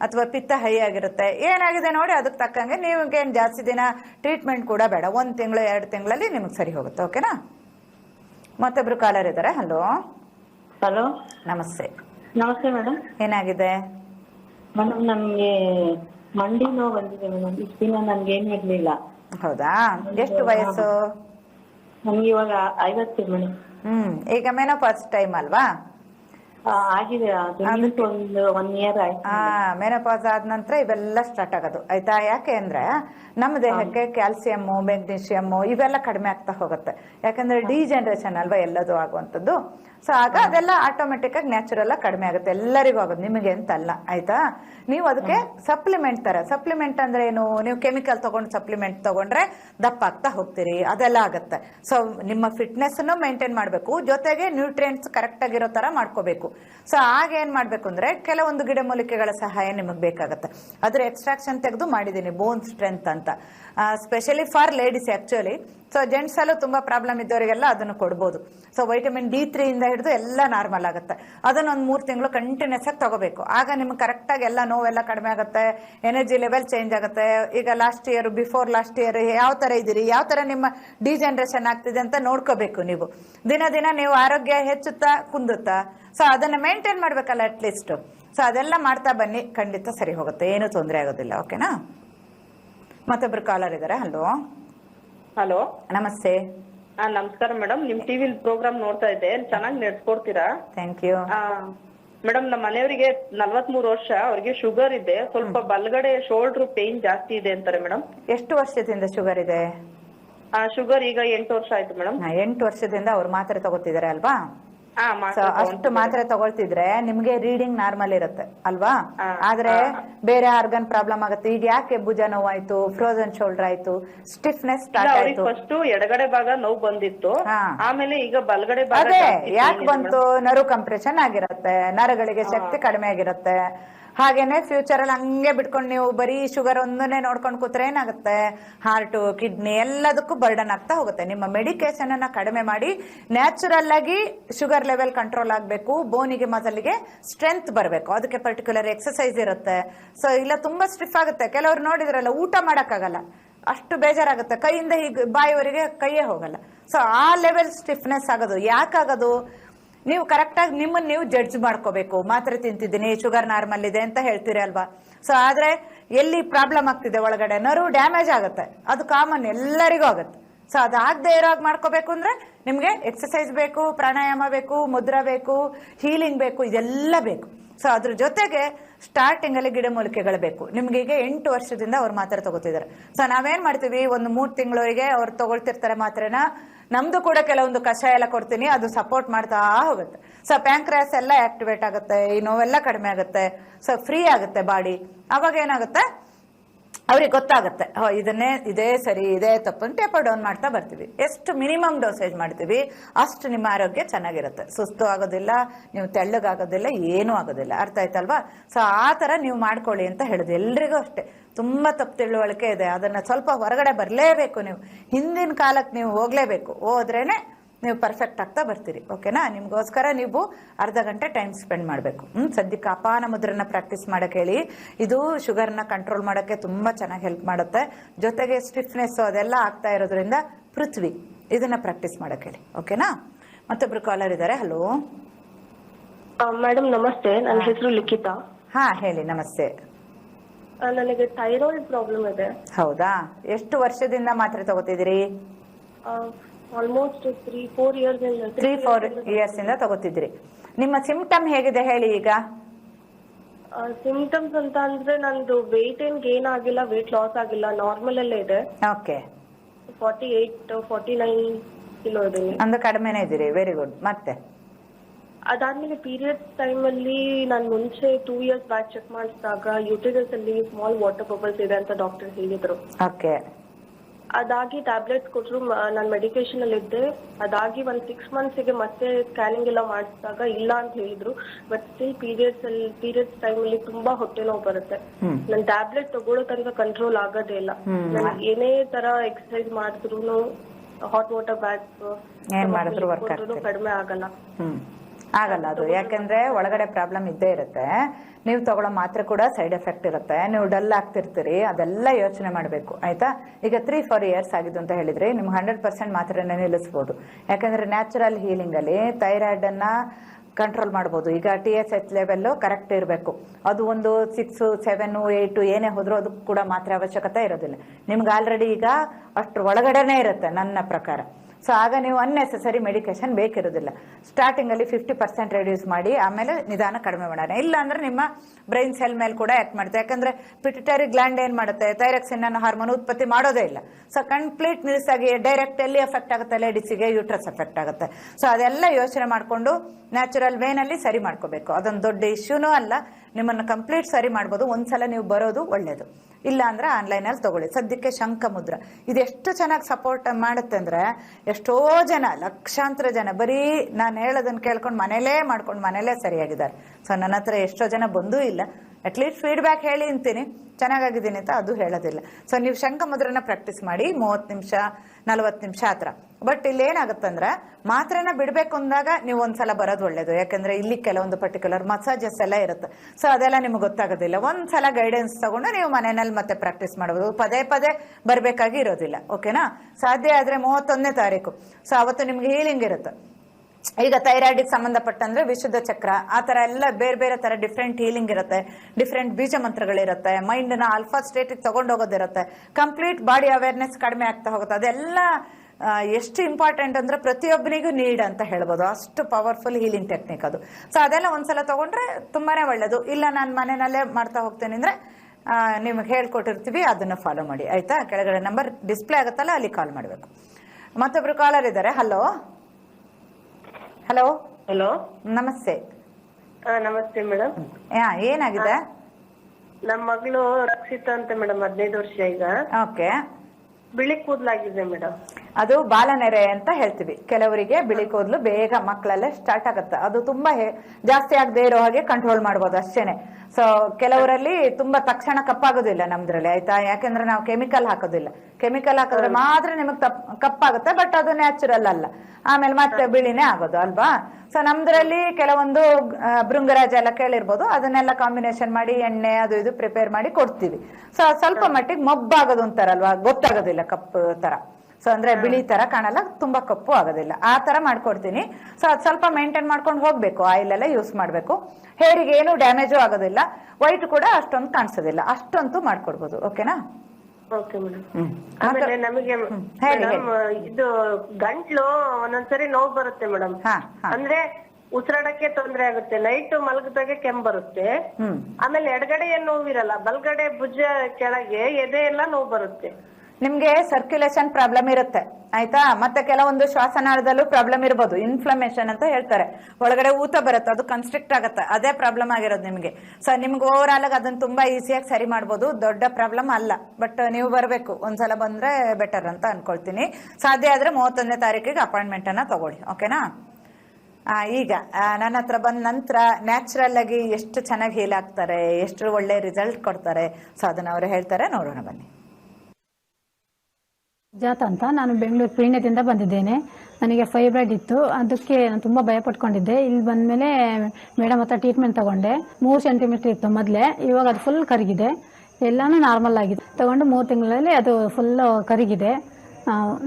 S1: ಅಥವಾ ಪಿತ್ತ ಹೈ ಆಗಿರುತ್ತೆ ಏನಾಗಿದೆ ನೋಡಿ ಅದಕ್ಕೆ ತಕ್ಕಂಗೆ ನಿಮಗೇನು ಜಾಸ್ತಿ ದಿನ ಟ್ರೀಟ್ಮೆಂಟ್ ಕೂಡ ಬೇಡ. ಒಂದು ತಿಂಗಳು ಎರಡು ತಿಂಗಳಲ್ಲಿ ನಿಮಗೆ ಸರಿ ಹೋಗುತ್ತೆ ಓಕೆನಾ? ಮತ್ತೊಬ್ರು ಕಾಲರ್ ಇದ್ದಾರೆ ಹಲೋ?
S2: ಹಲೋ?
S1: ನಮಸ್ತೆ.
S2: ನಮಸ್ತೆ ಮೇಡಮ್.
S1: ಏನಾಗಿದೆ?
S2: ಮೇಡಮ್ ನಮಗೆ ಮಂಡಿ ನೋವು ಬಂದಿದೆ ಮೇಡಮ್. ಇಷ್ಟು ದಿನ ನಮ್ಗೆ ಏನು ಇರ್ಲಿಲ್ಲ.
S1: ಹೌದಾ? ಎಷ್ಟು ವಯಸ್ಸು?
S2: ನಮ್ಗೆ ಇವಾಗ ಐವತ್ತು ಮೇಡಮ್.
S1: ಹ್ಮ್ ಈಗ ಮೇನೋ ಫಸ್ಟ್ ಟೈಮ್ ಅಲ್ವಾ?
S2: ಆಗಿದೆ ಒಂದು ಒನ್ ಇಯರ್ ಆಯ್ತು.
S1: ಆ ಮೆನೋಪಾಸ್ ಆದ ನಂತರ ಇವೆಲ್ಲ ಸ್ಟಾರ್ಟ್ ಆಗೋದು. ಆಯ್ತಾ? ಯಾಕೆ ಅಂದ್ರೆ ನಮ್ಮ ದೇಹಕ್ಕೆ ಕ್ಯಾಲ್ಸಿಯಮ್ಮು ಮೆಗ್ನೀಷಿಯಮ್ಮು ಇವೆಲ್ಲ ಕಡಿಮೆ ಆಗ್ತಾ ಹೋಗುತ್ತೆ. ಯಾಕಂದ್ರೆ ಡಿ ಜನರೇಷನ್ ಅಲ್ವಾ ಎಲ್ಲದೂ ಆಗುವಂಥದ್ದು? ಸೊ ಆಗ ಅದೆಲ್ಲ ಆಟೋಮೆಟಿಕ್ ಆಗಿ ನ್ಯಾಚುರಲ್ ಆಗಿ ಕಡಿಮೆ ಆಗುತ್ತೆ. ಎಲ್ಲರಿಗೂ ಆಗೋದು. ನಿಮಗೆ ಅಂತ ಅಲ್ಲ. ಆಯ್ತಾ? ನೀವು ಅದಕ್ಕೆ ಸಪ್ಲಿಮೆಂಟ್ ತರ. ಸಪ್ಲಿಮೆಂಟ್ ಅಂದ್ರೆ ಏನು? ನೀವು ಕೆಮಿಕಲ್ ತಗೊಂಡು ಸಪ್ಲಿಮೆಂಟ್ ತಗೊಂಡ್ರೆ ದಪ್ಪ ಆಗ್ತಾ ಹೋಗ್ತೀರಿ. ಅದೆಲ್ಲ ಆಗುತ್ತೆ. ಸೊ ನಿಮ್ಮ ಫಿಟ್ನೆಸ್ ಅನ್ನು ಮೇಂಟೈನ್ ಮಾಡಬೇಕು. ಜೊತೆಗೆ ನ್ಯೂಟ್ರಿಯೆಂಟ್ಸ್ ಕರೆಕ್ಟ್ ಆಗಿರೋ ತರ ಮಾಡ್ಕೋಬೇಕು. ಸೊ ಆಗ ಏನ್ ಮಾಡ್ಬೇಕು ಅಂದ್ರೆ ಕೆಲವೊಂದು ಗಿಡಮೂಲಿಕೆಗಳ ಸಹಾಯ ನಿಮಗೆ ಬೇಕಾಗುತ್ತೆ. ಅದ್ರ ಎಕ್ಸ್ಟ್ರಾಕ್ಷನ್ ತೆಗೆದು ಮಾಡಿದ್ದೀನಿ. ಬೋನ್ ಸ್ಟ್ರೆಂತ್ ಅಂತ. Specially for ladies actually so gents ಅಲ್ಲೂ ತುಂಬಾ ಪ್ರಾಬ್ಲಮ್ ಇದ್ದವರಿಗೆಲ್ಲ ಅದನ್ನು ಕೊಡ್ಬೋದು. ಸೊ ವೈಟಮಿನ್ ಡಿ ಇಂದ ಹಿಡಿದು ಎಲ್ಲ ನಾರ್ಮಲ್ ಆಗುತ್ತೆ. ಅದನ್ನ ಒಂದು ಮೂರು ತಿಂಗಳು ಕಂಟಿನ್ಯೂಸ್ ಆಗಿ ತಗೋಬೇಕು. ಆಗ ನಿಮ್ಗೆ ಕರೆಕ್ಟಾಗಿ ಎಲ್ಲ ನೋವೆಲ್ಲ ಕಡಿಮೆ ಆಗುತ್ತೆ ಎನರ್ಜಿ ಲೆವೆಲ್ ಚೇಂಜ್ ಆಗುತ್ತೆ. ಈಗ last year before last year ಯಾವ ತರ ಇದ್ದೀರಿ? ಯಾವ ತರ ನಿಮ್ಮ ಡಿಜನರೇಷನ್ ಆಗ್ತಿದೆ ಅಂತ ನೋಡ್ಕೋಬೇಕು ನೀವು. ದಿನ ದಿನ ನೀವು ಆರೋಗ್ಯ ಹೆಚ್ಚುತ್ತಾ, ಕುಂದುತ್ತಾ? ಸೊ ಅದನ್ನ ಮೇಂಟೈನ್ ಮಾಡ್ಬೇಕಲ್ಲ ಅಟ್ಲೀಸ್ಟ್ ಸೊ ಅದೆಲ್ಲ ಮಾಡ್ತಾ ಬನ್ನಿ. ಖಂಡಿತ ಸರಿ ಹೋಗುತ್ತೆ. ಏನು ತೊಂದರೆ ಆಗೋದಿಲ್ಲ. ಓಕೆನಾ ಮತ್ತೊಬ್ರು ಕಾಲರ್ ಇದ್ದಾರೆ ಹಲೋ
S4: ಹಲೋ
S1: ನಮಸ್ತೆ.
S4: ಆ, ನಮಸ್ಕಾರ ಮೇಡಮ್. ನಿಮ್ ಟಿವಿ ಪ್ರೋಗ್ರಾಮ್ ನೋಡ್ತಾ ಇದ್ದೆ. ಚೆನ್ನಾಗಿ ನಡ್ಸ್ಕೊಡ್ತೀರಾ?
S1: ಥ್ಯಾಂಕ್ ಯು
S4: ಮೇಡಮ್ ನಮ್ಮ ಮನೆಯವರಿಗೆ ನಲ್ವತ್ಮೂರು ವರ್ಷ. ಅವ್ರಿಗೆ ಶುಗರ್ ಇದೆ. ಸ್ವಲ್ಪ ಬಲ್ಗಡೆ ಶೋಲ್ಡರ್ ಪೇನ್ ಜಾಸ್ತಿ ಇದೆ ಅಂತಾರೆ ಮೇಡಮ್.
S1: ಎಷ್ಟು ವರ್ಷದಿಂದ ಶುಗರ್ ಇದೆ?
S4: ಆ ಶುಗರ್ ಈಗ ಎಂಟು ವರ್ಷ ಆಯ್ತು ಮೇಡಮ್.
S1: ಹಾ, ಎಂಟು ವರ್ಷದಿಂದ ಅವ್ರು ಮಾತ್ರೆ ತಗೋತಿದ್ದಾರೆ ಅಲ್ವಾ? ಸೊ ಅಷ್ಟು ಮಾತ್ರೆ ತಗೊಳ್ತಿದ್ರೆ ನಿಮ್ಗೆ ರೀಡಿಂಗ್ ನಾರ್ಮಲ್ ಇರುತ್ತೆ ಅಲ್ವಾ? ಆದ್ರೆ ಬೇರೆ ಆರ್ಗನ್ ಪ್ರಾಬ್ಲಮ್ ಆಗುತ್ತೆ. ಈಗ ಯಾಕೆ ಭುಜ ನೋವಾಯ್ತು ಫ್ರೋಸನ್ ಶೋಲ್ಡರ್ ಆಯ್ತು ಸ್ಟಿಫ್ನೆಸ್ ಸ್ಟಾರ್ಟ್ ಆಯ್ತು?
S4: ಫಸ್ಟ್ ಎಡಗಡೆ ಭಾಗ ನೋವು ಬಂದಿತ್ತು. ಆಮೇಲೆ ಈಗ ಬಲಗಡೆ ಭಾಗ
S1: ಯಾಕೆ ಬಂತು? ನರು ಕಂಪ್ರೆಷನ್ ಆಗಿರುತ್ತೆ ನರಗಳಿಗೆ ಶಕ್ತಿ ಕಡಿಮೆ ಆಗಿರುತ್ತೆ. ಹಾಗೇನೆ ಫ್ಯೂಚರ್ ಅಲ್ಲಿ ಹಂಗೆ ಬಿಟ್ಕೊಂಡು ನೀವು ಬರೀ ಶುಗರ್ ಒಂದನ್ನೇ ನೋಡ್ಕೊಂಡು ಕೂತ್ರೆ ಏನಾಗುತ್ತೆ? ಹಾರ್ಟ್ ಕಿಡ್ನಿ ಎಲ್ಲದಕ್ಕೂ ಬರ್ಡನ್ ಆಗ್ತಾ ಹೋಗುತ್ತೆ. ನಿಮ್ಮ ಮೆಡಿಕೇಶನ್ ಅನ್ನ ಕಡಿಮೆ ಮಾಡಿ ನ್ಯಾಚುರಲ್ ಆಗಿ ಶುಗರ್ ಲೆವೆಲ್ ಕಂಟ್ರೋಲ್ ಆಗಬೇಕು. ಬೋನಿಗೆ ಮೊದಲಿಗೆ ಸ್ಟ್ರೆಂತ್ ಬರಬೇಕು. ಅದಕ್ಕೆ ಪರ್ಟಿಕ್ಯುಲರ್ ಎಕ್ಸಸೈಸ್ ಇರುತ್ತೆ. ಸೊ ಇಲ್ಲ ತುಂಬಾ ಸ್ಟಿಫ್ ಆಗುತ್ತೆ. ಕೆಲವರು ನೋಡಿದ್ರಲ್ಲ, ಊಟ ಮಾಡೋಕ್ಕಾಗಲ್ಲ. ಅಷ್ಟು ಬೇಜಾರಾಗುತ್ತೆ. ಕೈಯಿಂದ ಹೀಗೆ ಬಾಯಿವರೆಗೆ ಕೈಯೇ ಹೋಗಲ್ಲ. ಸೊ ಆ ಲೆವೆಲ್ ಸ್ಟಿಫ್ನೆಸ್ ಆಗೋದು. ಯಾಕಾಗೋದು? ನೀವು ಕರೆಕ್ಟಾಗಿ ನಿಮ್ಮನ್ನ ನೀವು ಜಡ್ಜ್ ಮಾಡ್ಕೋಬೇಕು. ಮಾತ್ರ ತಿಂತಿದ್ದೀನಿ ಶುಗರ್ ನಾರ್ಮಲ್ ಇದೆ ಅಂತ ಹೇಳ್ತೀರಿ ಅಲ್ವಾ? ಸೊ ಆದ್ರೆ ಎಲ್ಲಿ ಪ್ರಾಬ್ಲಮ್ ಆಗ್ತಿದೆ ಒಳಗಡೆ ನರು ಡ್ಯಾಮೇಜ್ ಆಗುತ್ತೆ. ಅದು ಕಾಮನ್ ಎಲ್ಲರಿಗೂ ಆಗುತ್ತೆ. ಸೊ ಅದಾಗದೆ ಇರೋವಾಗ ಮಾಡ್ಕೋಬೇಕು ಅಂದ್ರೆ ನಿಮಗೆ ಎಕ್ಸಸೈಸ್ ಬೇಕು, ಪ್ರಾಣಾಯಾಮ ಬೇಕು, ಮುದ್ರಾ ಬೇಕು ಹೀಲಿಂಗ್ ಬೇಕು, ಇದೆಲ್ಲ ಬೇಕು. ಸೊ ಅದ್ರ ಜೊತೆಗೆ ಸ್ಟಾರ್ಟಿಂಗ್ ಅಲ್ಲಿ ಗಿಡಮೂಲಿಕೆಗಳು ಬೇಕು. ನಿಮ್ಗೆ ಈಗ ಎಂಟು ವರ್ಷದಿಂದ ಅವ್ರು ಮಾತ್ರೆ ತಗೋತಿದ್ದಾರೆ. ಸೊ ನಾವೇನ್ ಮಾಡ್ತೀವಿ? ಒಂದು ಮೂರ್ ತಿಂಗಳಿಗೆ ಅವ್ರು ತಗೊಳ್ತಿರ್ತಾರೆ ಮಾತ್ರೆನ. ನಮ್ದು ಕೂಡ ಕೆಲವೊಂದು ಕಷಾಯ ಎಲ್ಲ ಕೊಡ್ತೀನಿ. ಅದು ಸಪೋರ್ಟ್ ಮಾಡ್ತಾ ಹೋಗುತ್ತೆ. ಸೊ ಪ್ಯಾಂಕ್ರಾಸ್ ಎಲ್ಲ ಆಕ್ಟಿವೇಟ್ ಆಗುತ್ತೆ. ಈ ನೋವೆಲ್ಲ ಕಡಿಮೆ ಆಗುತ್ತೆ. ಸೊ ಫ್ರೀ ಆಗುತ್ತೆ ಬಾಡಿ. ಅವಾಗ ಏನಾಗುತ್ತೆ? ಅವ್ರಿಗೆ ಗೊತ್ತಾಗುತ್ತೆ, ಹೋ, ಇದನ್ನೇ, ಇದೇ ಸರಿ, ಇದೇ ತಪ್ಪು ಟೇಪರ್ ಡೌನ್ ಮಾಡ್ತಾ ಬರ್ತೀವಿ. ಎಷ್ಟು ಮಿನಿಮಮ್ ಡೋಸೇಜ್ ಮಾಡ್ತೀವಿ, ಅಷ್ಟು ನಿಮ್ಮ ಆರೋಗ್ಯ ಚೆನ್ನಾಗಿರುತ್ತೆ. ಸುಸ್ತು ಆಗೋದಿಲ್ಲ, ನೀವು ತೆಳ್ಳಗಾಗೋದಿಲ್ಲ, ಏನೂ ಆಗೋದಿಲ್ಲ. ಅರ್ಥ ಆಯ್ತಲ್ವಾ? ಸೊ ಆ ಥರ ನೀವು ಮಾಡ್ಕೊಳ್ಳಿ ಅಂತ ಹೇಳಿದೆ. ಎಲ್ರಿಗೂ ಅಷ್ಟೇ. ತುಂಬ ತಪ್ಪು ತಿಳುವಳಿಕೆ ಇದೆ. ಅದನ್ನು ಸ್ವಲ್ಪ ಹೊರಗಡೆ ಬರಲೇಬೇಕು ನೀವು. ಹಿಂದಿನ ಕಾಲಕ್ಕೆ ನೀವು ಹೋಗಲೇಬೇಕು. ಹೋದ್ರೇನೆ ನೀವು ಪರ್ಫೆಕ್ಟ್ ಆಗ್ತಾ ಬರ್ತೀರಿ ಓಕೆನಾ ನಿಮಗೋಸ್ಕರ ನೀವು ಅರ್ಧ ಗಂಟೆ ಟೈಮ್ ಸ್ಪೆಂಡ್ ಮಾಡಬೇಕು. ಸದ್ಯಕ್ಕೆ ಅಪಾನ ಮುದ್ರನ್ನ ಪ್ರಾಕ್ಟೀಸ್ ಮಾಡಕ್ಕೆ ಹೇಳಿ ಇದು ಶುಗರ್ನ ಕಂಟ್ರೋಲ್ ಮಾಡೋಕ್ಕೆ ತುಂಬ ಚೆನ್ನಾಗಿ ಹೆಲ್ಪ್ ಮಾಡುತ್ತೆ. ಜೊತೆಗೆ ಸ್ಟಿಫ್ನೆಸ್ ಅದೆಲ್ಲ ಆಗ್ತಾ ಇರೋದ್ರಿಂದ ಪೃಥ್ವಿ ಇದನ್ನ ಪ್ರಾಕ್ಟೀಸ್ ಮಾಡಕ್ಕೆ ಹೇಳಿ ಓಕೆನಾ ಮತ್ತೊಬ್ರು ಕಾಲರ್ ಇದ್ದಾರೆ ಹಲೋ
S3: ಮೇಡಮ್ ನಮಸ್ತೆ ನನ್ನ ಹೆಸರು ಲಿಖಿತಾ.
S1: ಹಾ ಹೇಳಿ ನಮಸ್ತೆ.
S3: ನನಗೆ ಥೈರಾಯ್ಡ್ ಪ್ರಾಬ್ಲಮ್ ಇದೆ.
S1: ಹೌದಾ? ಎಷ್ಟು ವರ್ಷದಿಂದ ಮಾತ್ರೆ ತಗೋತಿದ್ದೀರಿ?
S3: Almost three four years
S1: three four years ಇಂದ ತಗೋತಿದ್ರಿ. ನಿಮ್ಮ ಸಿಂಪ್ಟಮ್ ಹೇಗಿದೆ ಹೇಳಿ ಈಗ?
S3: ಸಿಂಪ್ಟಮ್ಸ್ ಅಂತ ಅಂದ್ರೆ ನಂದು ವೆಯ್ಟ್ ಏನ್ ಗೇನ್ ಆಗಿಲ್ಲ ವೆಯ್ಟ್ ಲಾಸ್ ಆಗಿಲ್ಲ ನಾರ್ಮಲ್ ಅಲ್ಲೇ ಇದೆ.
S1: Okay
S3: forty eight forty nine kilo ಇದೀನಿ
S1: ಅಂದ್ರೆ ಕಡಿಮೆನೇ ಇದ್ದೀರಿ ವೆರಿ ಗುಡ್ ಮತ್ತೆ?
S3: ಅದಾದ್ಮೇಲೆ ಪೀರಿಯಡ್ಸ್ ಟೈಮ್ ಅಲ್ಲಿ ನಾನು ಮುಂಚೆ ಟೂ ಇಯರ್ಸ್ ಬ್ಯಾಕ್ ಚೆಕ್ ಮಾಡಿಸಿದಾಗ ಯುಟಿರಸ್ ಅಲ್ಲಿ ಸ್ಮಾಲ್ ವಾಟರ್ ಬಬಲ್ಸ್ ಇದೆ ಅಂತ ಡಾಕ್ಟರ್ ಹೇಳಿದ್ರು.
S1: ಓಕೆ
S3: ಅದಾಗಿ ಟ್ಯಾಬ್ಲೆಟ್ಸ್ ಕೊಟ್ರು ನಾನು ಮೆಡಿಕೇಶನ್ ಅಲ್ಲಿ ಇದ್ದೆ. ಅದಾಗಿ ಒಂದು ಸಿಕ್ಸ್ ಮಂತ್ಸ್ಗೆ ಮತ್ತೆ ಸ್ಕ್ಯಾನಿಂಗ್ ಎಲ್ಲ ಮಾಡಿಸಿದಾಗ ಇಲ್ಲ ಅಂತ ಹೇಳಿದ್ರು. ಬಟ್ ಸ್ಟಿಲ್ ಪೀರಿಯಡ್ಸ್ ಅಲ್ಲಿ ಪೀರಿಯಡ್ಸ್ ಟೈಮ್ ಅಲ್ಲಿ ತುಂಬಾ ಹೊಟ್ಟೆ ನೋವು ಬರುತ್ತೆ.
S1: ನನ್ನ
S3: ನನ್ ಟ್ಯಾಬ್ಲೆಟ್ ತಗೊಳ್ಳೋ ತನಕ ಕಂಟ್ರೋಲ್ ಆಗೋದೇ ಇಲ್ಲ. ನಾನು ಏನೇ ತರ ಎಕ್ಸರ್ಸೈಸ್ ಮಾಡಿದ್ರು ಹಾಟ್ ವಾಟರ್
S1: ಬ್ಯಾಗ್ಸ್.
S3: ಕಡಿಮೆ ಆಗಲ್ಲ.
S1: ಆಗಲ್ಲ ಅದು. ಯಾಕಂದ್ರೆ ಒಳಗಡೆ ಪ್ರಾಬ್ಲಮ್ ಇದ್ದೇ ಇರುತ್ತೆ. ನೀವು ತಗೊಳ್ಳೋ ಮಾತ್ರೆ ಕೂಡ ಸೈಡ್ ಎಫೆಕ್ಟ್ ಇರುತ್ತೆ. ನೀವು ಡಲ್ ಆಗ್ತಿರ್ತೀರಿ. ಅದೆಲ್ಲ ಯೋಚನೆ ಮಾಡಬೇಕು. ಆಯ್ತಾ? ಈಗ ತ್ರೀ ಫೋರ್ ಇಯರ್ಸ್ ಆಗಿದ್ದು ಅಂತ ಹೇಳಿದ್ರೆ ನಿಮ್ಗೆ ಹಂಡ್ರೆಡ್ ಪರ್ಸೆಂಟ್ ಮಾತ್ರೆನ ನಿಲ್ಲಿಸ್ಬೋದು. ಯಾಕಂದ್ರೆ ನ್ಯಾಚುರಲ್ ಹೀಲಿಂಗ್ ಅಲ್ಲಿ ಥೈರಾಯ್ಡ್ ಅನ್ನ ಕಂಟ್ರೋಲ್ ಮಾಡ್ಬೋದು. ಈಗ T S H level correct ಇರಬೇಕು. ಅದು ಒಂದು ಸಿಕ್ಸ್ ಸೆವೆನ್ ಏಯ್ಟು ಏನೇ ಹೋದರೂ ಅದು ಕೂಡ ಮಾತ್ರೆ ಅವಶ್ಯಕತೆ ಇರೋದಿಲ್ಲ. ನಿಮ್ಗೆ ಆಲ್ರೆಡಿ ಈಗ ಅಷ್ಟು ಒಳಗಡೆನೇ ಇರುತ್ತೆ ನನ್ನ ಪ್ರಕಾರ. ಸೊ ಆಗ ನೀವು ಅನ್ನೆಸೆಸರಿ ಮೆಡಿಕೇಶನ್ ಬೇಕಿರೋದಿಲ್ಲ. ಸ್ಟಾರ್ಟಿಂಗ್ ಅಲ್ಲಿ ಫಿಫ್ಟಿ ಪರ್ಸೆಂಟ್ ರೆಡ್ಯೂಸ್ ಮಾಡಿ, ಆಮೇಲೆ ನಿಧಾನ ಕಡಿಮೆ ಮಾಡೋಣ. ಇಲ್ಲ ಅಂದ್ರೆ ನಿಮ್ಮ ಬ್ರೈನ್ ಸೆಲ್ ಮೇಲೆ ಕೂಡ ಆ್ಯಕ್ಟ್ ಮಾಡುತ್ತೆ. ಯಾಕಂದ್ರೆ ಪಿಟಿಟರಿ ಗ್ಲ್ಯಾಂಡ್ ಏನು ಮಾಡುತ್ತೆ? ಥೈರಾಕ್ಸಿನ್ ಅನ್ನು ಹಾರ್ಮೋನ್ ಉತ್ಪತ್ತಿ ಮಾಡೋದೇ ಇಲ್ಲ. ಸೊ ಕಂಪ್ಲೀಟ್ ನಿಲ್ಸಾಗಿ ಡೈರೆಕ್ಟ್ ಎಲ್ಲಿ ಎಫೆಕ್ಟ್ ಆಗುತ್ತೆ? ಲೇಡೀಸಿಗೆ ಯೂಟ್ರಸ್ ಎಫೆಕ್ಟ್ ಆಗುತ್ತೆ. ಸೊ ಅದೆಲ್ಲ ಯೋಚನೆ ಮಾಡಿಕೊಂಡು ನ್ಯಾಚುರಲ್ ವೇನಲ್ಲಿ ಸರಿ ಮಾಡ್ಕೋಬೇಕು. ಅದೊಂದು ದೊಡ್ಡ ಇಶ್ಯೂನೂ ಅಲ್ಲ. ನಿಮ್ಮನ್ನು ಕಂಪ್ಲೀಟ್ ಸರಿ ಮಾಡ್ಬೋದು. ಒಂದ್ಸಲ ನೀವು ಬರೋದು ಒಳ್ಳೇದು. ಇಲ್ಲ ಅಂದ್ರೆ ಆನ್ಲೈನಲ್ಲಿ ತಗೊಳ್ಳಿ. ಸದ್ಯಕ್ಕೆ ಶಂಖ ಮುದ್ರ ಇದು ಎಷ್ಟು ಚೆನ್ನಾಗಿ ಸಪೋರ್ಟ್ ಮಾಡುತ್ತೆ ಅಂದ್ರೆ ಎಷ್ಟೋ ಜನ, ಲಕ್ಷಾಂತರ ಜನ, ಬರೀ ನಾನು ಹೇಳೋದನ್ನ ಕೇಳ್ಕೊಂಡು ಮನೇಲೇ ಮಾಡ್ಕೊಂಡು ಮನೇಲೇ ಸರಿಯಾಗಿದ್ದಾರೆ. ಸೊ ನನ್ನ ಹತ್ರ ಎಷ್ಟೋ ಜನ ಬಂದೂ ಇಲ್ಲ. ಅಟ್ಲೀಸ್ಟ್ ಫೀಡ್ಬ್ಯಾಕ್ ಹೇಳಿ ಅಂತೀನಿ. ಚೆನ್ನಾಗಾಗಿದ್ದೀನಿ ಅಂತ ಅದು ಹೇಳೋದಿಲ್ಲ. ಸೊ ನೀವು ಶಂಖ ಮುದ್ರನ ಪ್ರಾಕ್ಟೀಸ್ ಮಾಡಿ ಮೂವತ್ತು ನಿಮಿಷ, ನಲವತ್ತು ನಿಮಿಷ ಹತ್ರ ಬಟ್ ಇಲ್ಲಿ ಏನಾಗುತ್ತಂದ್ರೆ ಮಾತ್ರೆನ ಬಿಡಬೇಕು ಅಂದಾಗ ನೀವು ಒಂದ್ಸಲ ಬರೋದು ಒಳ್ಳೇದು. ಯಾಕಂದ್ರೆ ಇಲ್ಲಿ ಕೆಲವೊಂದು ಪರ್ಟಿಕ್ಯುಲರ್ ಮಸಾಜಸ್ ಎಲ್ಲ ಇರುತ್ತೆ. ಸೊ ಅದೆಲ್ಲ ನಿಮ್ಗೆ ಗೊತ್ತಾಗೋದಿಲ್ಲ. ಒಂದ್ಸಲ ಗೈಡೆನ್ಸ್ ತಗೊಂಡು ನೀವು ಮನೆಯಲ್ಲಿ ಮತ್ತೆ ಪ್ರಾಕ್ಟೀಸ್ ಮಾಡಬಹುದು ಪದೇ ಪದೇ ಬರಬೇಕಾಗಿ ಇರೋದಿಲ್ಲ. ಓಕೆನಾ ಸಾಧ್ಯ ಆದ್ರೆ ಮೂವತ್ತೊಂದನೇ ತಾರೀಕು. ಸೊ ಅವತ್ತು ನಿಮ್ಗೆ ಹೀಲಿಂಗ್ ಇರುತ್ತೆ. ಈಗ ಥೈರಾಯ್ಡಿಗೆ ಸಂಬಂಧಪಟ್ಟಂದ್ರೆ ವಿಶುದ್ಧ ಚಕ್ರ, ಆ ತರ ಎಲ್ಲ ಬೇರೆ ಬೇರೆ ತರ ಡಿಫ್ರೆಂಟ್ ಹೀಲಿಂಗ್ ಇರುತ್ತೆ ಡಿಫ್ರೆಂಟ್ ಬೀಜ ಮಂತ್ರಗಳಿರುತ್ತೆ ನ ಆಲ್ಫಾ ಸ್ಟೇಟಿಗೆ ತಗೊಂಡೋಗೋದಿರುತ್ತೆ ಕಂಪ್ಲೀಟ್ ಬಾಡಿ ಅವೇರ್ನೆಸ್ ಕಡಿಮೆ ಆಗ್ತಾ ಹೋಗುತ್ತೆ. ಅದೆಲ್ಲ ಎಷ್ಟು ಇಂಪಾರ್ಟೆಂಟ್ ಅಂದ್ರೆ ಪ್ರತಿಯೊಬ್ಬನಿಗೂ ನೀಡ್ ಅಂತ ಹೇಳ್ಬೋದು. ಅಷ್ಟು ಪವರ್ಫುಲ್ ಹೀಲಿಂಗ್ ಟೆಕ್ನಿಕ್ ಅದು. ಸೊ ಅದೆಲ್ಲ ಒಂದ್ಸಲ ತಗೊಂಡ್ರೆ ತುಂಬಾನೇ ಒಳ್ಳೇದು. ಇಲ್ಲ, ನಾನು ಮನೆಯಲ್ಲೇ ಮಾಡ್ತಾ ಹೋಗ್ತೇನೆ ಅಂದ್ರೆ ನಿಮಗೆ ಹೇಳ್ಕೊಟ್ಟಿರ್ತೀವಿ, ಅದನ್ನ ಫಾಲೋ ಮಾಡಿ. ಆಯ್ತಾ? ಕೆಳಗಡೆ ನಂಬರ್ ಡಿಸ್ಪ್ಲೇ ಆಗುತ್ತಲ್ಲ, ಅಲ್ಲಿ ಕಾಲ್ ಮಾಡಬೇಕು. ಮತ್ತೊಬ್ರು ಕಾಲರ್ ಇದ್ದಾರೆ. Hello hello?
S3: ಹಲೋ?
S1: ನಮಸ್ತೆ.
S3: ನಮಸ್ತೆ ಮೇಡಮ್
S1: ಏನಾಗಿದೆ?
S3: ನಮ್ಮ ಮಗಳು ರಕ್ಷಿತಾ ಅಂತ ಮೇಡಮ್ ಹದಿನೈದು ವರ್ಷ ಈಗ.
S1: ಓಕೆ.
S3: ಬಿಳಿ ಕೂದಲಾಗಿದೆ ಮೇಡಮ್
S1: ಅದು ಬಾಲನೆರೆ ಅಂತ ಹೇಳ್ತೀವಿ. ಕೆಲವರಿಗೆ ಬಿಳಿ ಕೂದಲು ಬೇಗ ಮಕ್ಕಳಲ್ಲೇ ಸ್ಟಾರ್ಟ್ ಆಗುತ್ತೆ. ಅದು ತುಂಬಾ ಜಾಸ್ತಿ ಆಗದೆ ಇರೋ ಹಾಗೆ ಕಂಟ್ರೋಲ್ ಮಾಡ್ಬೋದು ಅಷ್ಟೇನೆ. ಸೊ ಕೆಲವರಲ್ಲಿ ತುಂಬಾ ತಕ್ಷಣ ಕಪ್ಪಾಗೋದಿಲ್ಲ ನಮ್ದ್ರಲ್ಲಿ ಆಯ್ತಾ? ಯಾಕೆಂದ್ರೆ ನಾವು ಕೆಮಿಕಲ್ ಹಾಕೋದಿಲ್ಲ. ಕೆಮಿಕಲ್ ಹಾಕಿದ್ರೆ ಮಾತ್ರ ನಿಮಗೆ ತಪ್ ಕಪ್ಪಾಗುತ್ತೆ ಬಟ್ ಅದು ನ್ಯಾಚುರಲ್ ಅಲ್ಲ. ಆಮೇಲೆ ಮತ್ತೆ ಬಿಳಿನೇ ಆಗೋದು ಅಲ್ವಾ? ಸೊ ನಮ್ದ್ರಲ್ಲಿ ಕೆಲವೊಂದು ಭೃಂಗರಾಜ ಎಲ್ಲ ಕೇಳಿರ್ಬೋದು. ಅದನ್ನೆಲ್ಲ ಕಾಂಬಿನೇಷನ್ ಮಾಡಿ ಎಣ್ಣೆ ಅದು ಇದು ಪ್ರಿಪೇರ್ ಮಾಡಿ ಕೊಡ್ತೀವಿ. ಸೊ ಸ್ವಲ್ಪ ಮಟ್ಟಿಗೆ ಮಬ್ಬಾಗೋದು ಅಂತಾರಲ್ವಾ ಗೊತ್ತಾಗೋದಿಲ್ಲ ಕಪ್ಪು ತರ ಸೊ ಅಂದ್ರೆ ಬಿಳಿ ತರ ಕಾಣಲ್ಲ ತುಂಬಾ ಕಪ್ಪು ಆಗೋದಿಲ್ಲ. ಆ ತರ ಮಾಡ್ಕೊಡ್ತೀನಿ. ಸೊ ಅದ್ ಸ್ವಲ್ಪ ಮೇಂಟೈನ್ ಮಾಡ್ಕೊಂಡು ಹೋಗ್ಬೇಕು. ಆಯಿಲ್ ಎಲ್ಲ ಯೂಸ್ ಮಾಡ್ಬೇಕು. ಹೇರಿಗೆ ಏನು ಡ್ಯಾಮೇಜು ಆಗೋದಿಲ್ಲ. ವೈಟ್ ಕೂಡ ಅಷ್ಟೊಂದು ಕಾಣಿಸೋದಿಲ್ಲ. ಅಷ್ಟೊಂದು ಮಾಡ್ಕೊಡ್ಬೋದು. ಓಕೆನಾ
S3: ಓಕೆ ಮೇಡಮ್
S1: ಹ್ಮ್.
S3: ಆಮೇಲೆ ನಮಗೆ
S1: ಹೇಳಿ,
S3: ಮೇಡಮ್ ಇದು ಗಂಟ್ಲು ಒಂದೊಂದ್ಸರಿ ನೋವು ಬರುತ್ತೆ ಮೇಡಮ್ ಅಂದ್ರೆ ಉಸಿರಾಡಕ್ಕೆ ತೊಂದ್ರೆ ಆಗುತ್ತೆ. ನೈಟ್ ಮಲಗದಾಗ ಕೆಮ್ಮು ಬರುತ್ತೆ. ಆಮೇಲೆ ಎಡಗಡೆ ಏನ್ ನೋವಿರಲ್ಲ. ಬಲ್ಗಡೆ ಭುಜ ಕೆಳಗೆ ಎದೆ ಎಲ್ಲ ನೋವು ಬರುತ್ತೆ.
S1: ನಿಮ್ಗೆ ಸರ್ಕ್ಯುಲೇಷನ್ ಪ್ರಾಬ್ಲಮ್ ಇರುತ್ತೆ, ಆಯ್ತಾ? ಮತ್ತೆ ಕೆಲವೊಂದು ಶ್ವಾಸನಾಳದಲ್ಲೂ ಪ್ರಾಬ್ಲಮ್ ಇರ್ಬೋದು ಇನ್ಫ್ಲಮೇಷನ್ ಅಂತ ಹೇಳ್ತಾರೆ. ಒಳಗಡೆ ಊತ ಬರುತ್ತೆ, ಅದು ಕನ್ಸ್ಟ್ರಿಕ್ಟ್ ಆಗುತ್ತೆ, ಅದೇ ಪ್ರಾಬ್ಲಮ್ ಆಗಿರೋದು ನಿಮಗೆ. ಸೊ ನಿಮ್ಗೆ ಓವರ್ ಆಲ್ ಆಗಿ ಅದನ್ನ ತುಂಬಾ ಈಸಿಯಾಗಿ ಸರಿ ಮಾಡ್ಬೋದು, ದೊಡ್ಡ ಪ್ರಾಬ್ಲಮ್ ಅಲ್ಲ. ಬಟ್ ನೀವು ಬರಬೇಕು, ಒಂದ್ಸಲ ಬಂದ್ರೆ ಬೆಟರ್ ಅಂತ ಅನ್ಕೊಳ್ತೀನಿ. ಸಾಧ್ಯ ಆದ್ರೆ ಮೂವತ್ತೊಂದನೇ ತಾರೀಕಿಗೆ ಅಪಾಯಿಂಟ್ಮೆಂಟ್ ಅನ್ನ ತಗೊಳ್ಳಿ ಓಕೆನಾ ಈಗ ನನ್ನ ಹತ್ರ ಬಂದ ನಂತರ ನ್ಯಾಚುರಲ್ ಆಗಿ ಎಷ್ಟು ಚೆನ್ನಾಗಿ ಹೀಲ್ ಆಗ್ತಾರೆ, ಎಷ್ಟು ಒಳ್ಳೆ ರಿಸಲ್ಟ್ ಕೊಡ್ತಾರೆ. ಸೊ ಅದನ್ನ ಅವರು ಹೇಳ್ತಾರೆ, ನೋಡೋಣ ಬನ್ನಿ.
S5: ಜಾತ ಅಂತ ನಾನು ಬೆಂಗಳೂರು ಪೀಣ್ಯದಿಂದ ಬಂದಿದ್ದೇನೆ. ನನಗೆ ಫೈಬ್ರಾಯ್ಡ್ ಇತ್ತು. ಅದಕ್ಕೆ ನಾನು ತುಂಬ ಭಯ ಪಟ್ಕೊಂಡಿದ್ದೆ ಇಲ್ಲಿ ಬಂದಮೇಲೆ ಮೇಡಮ್ ಹತ್ರ ಟ್ರೀಟ್ಮೆಂಟ್ ತಗೊಂಡೆ. ಮೂರು ಸೆಂಟಿಮೀಟರ್ ಇತ್ತು ಮೊದಲೇ. ಇವಾಗ ಅದು ಫುಲ್ ಕರಗಿದೆ. ಎಲ್ಲಾನು ನಾರ್ಮಲ್ ಆಗಿದೆ. ತಗೊಂಡು ಮೂರು ತಿಂಗಳಲ್ಲಿ ಅದು ಫುಲ್ ಕರಗಿದೆ.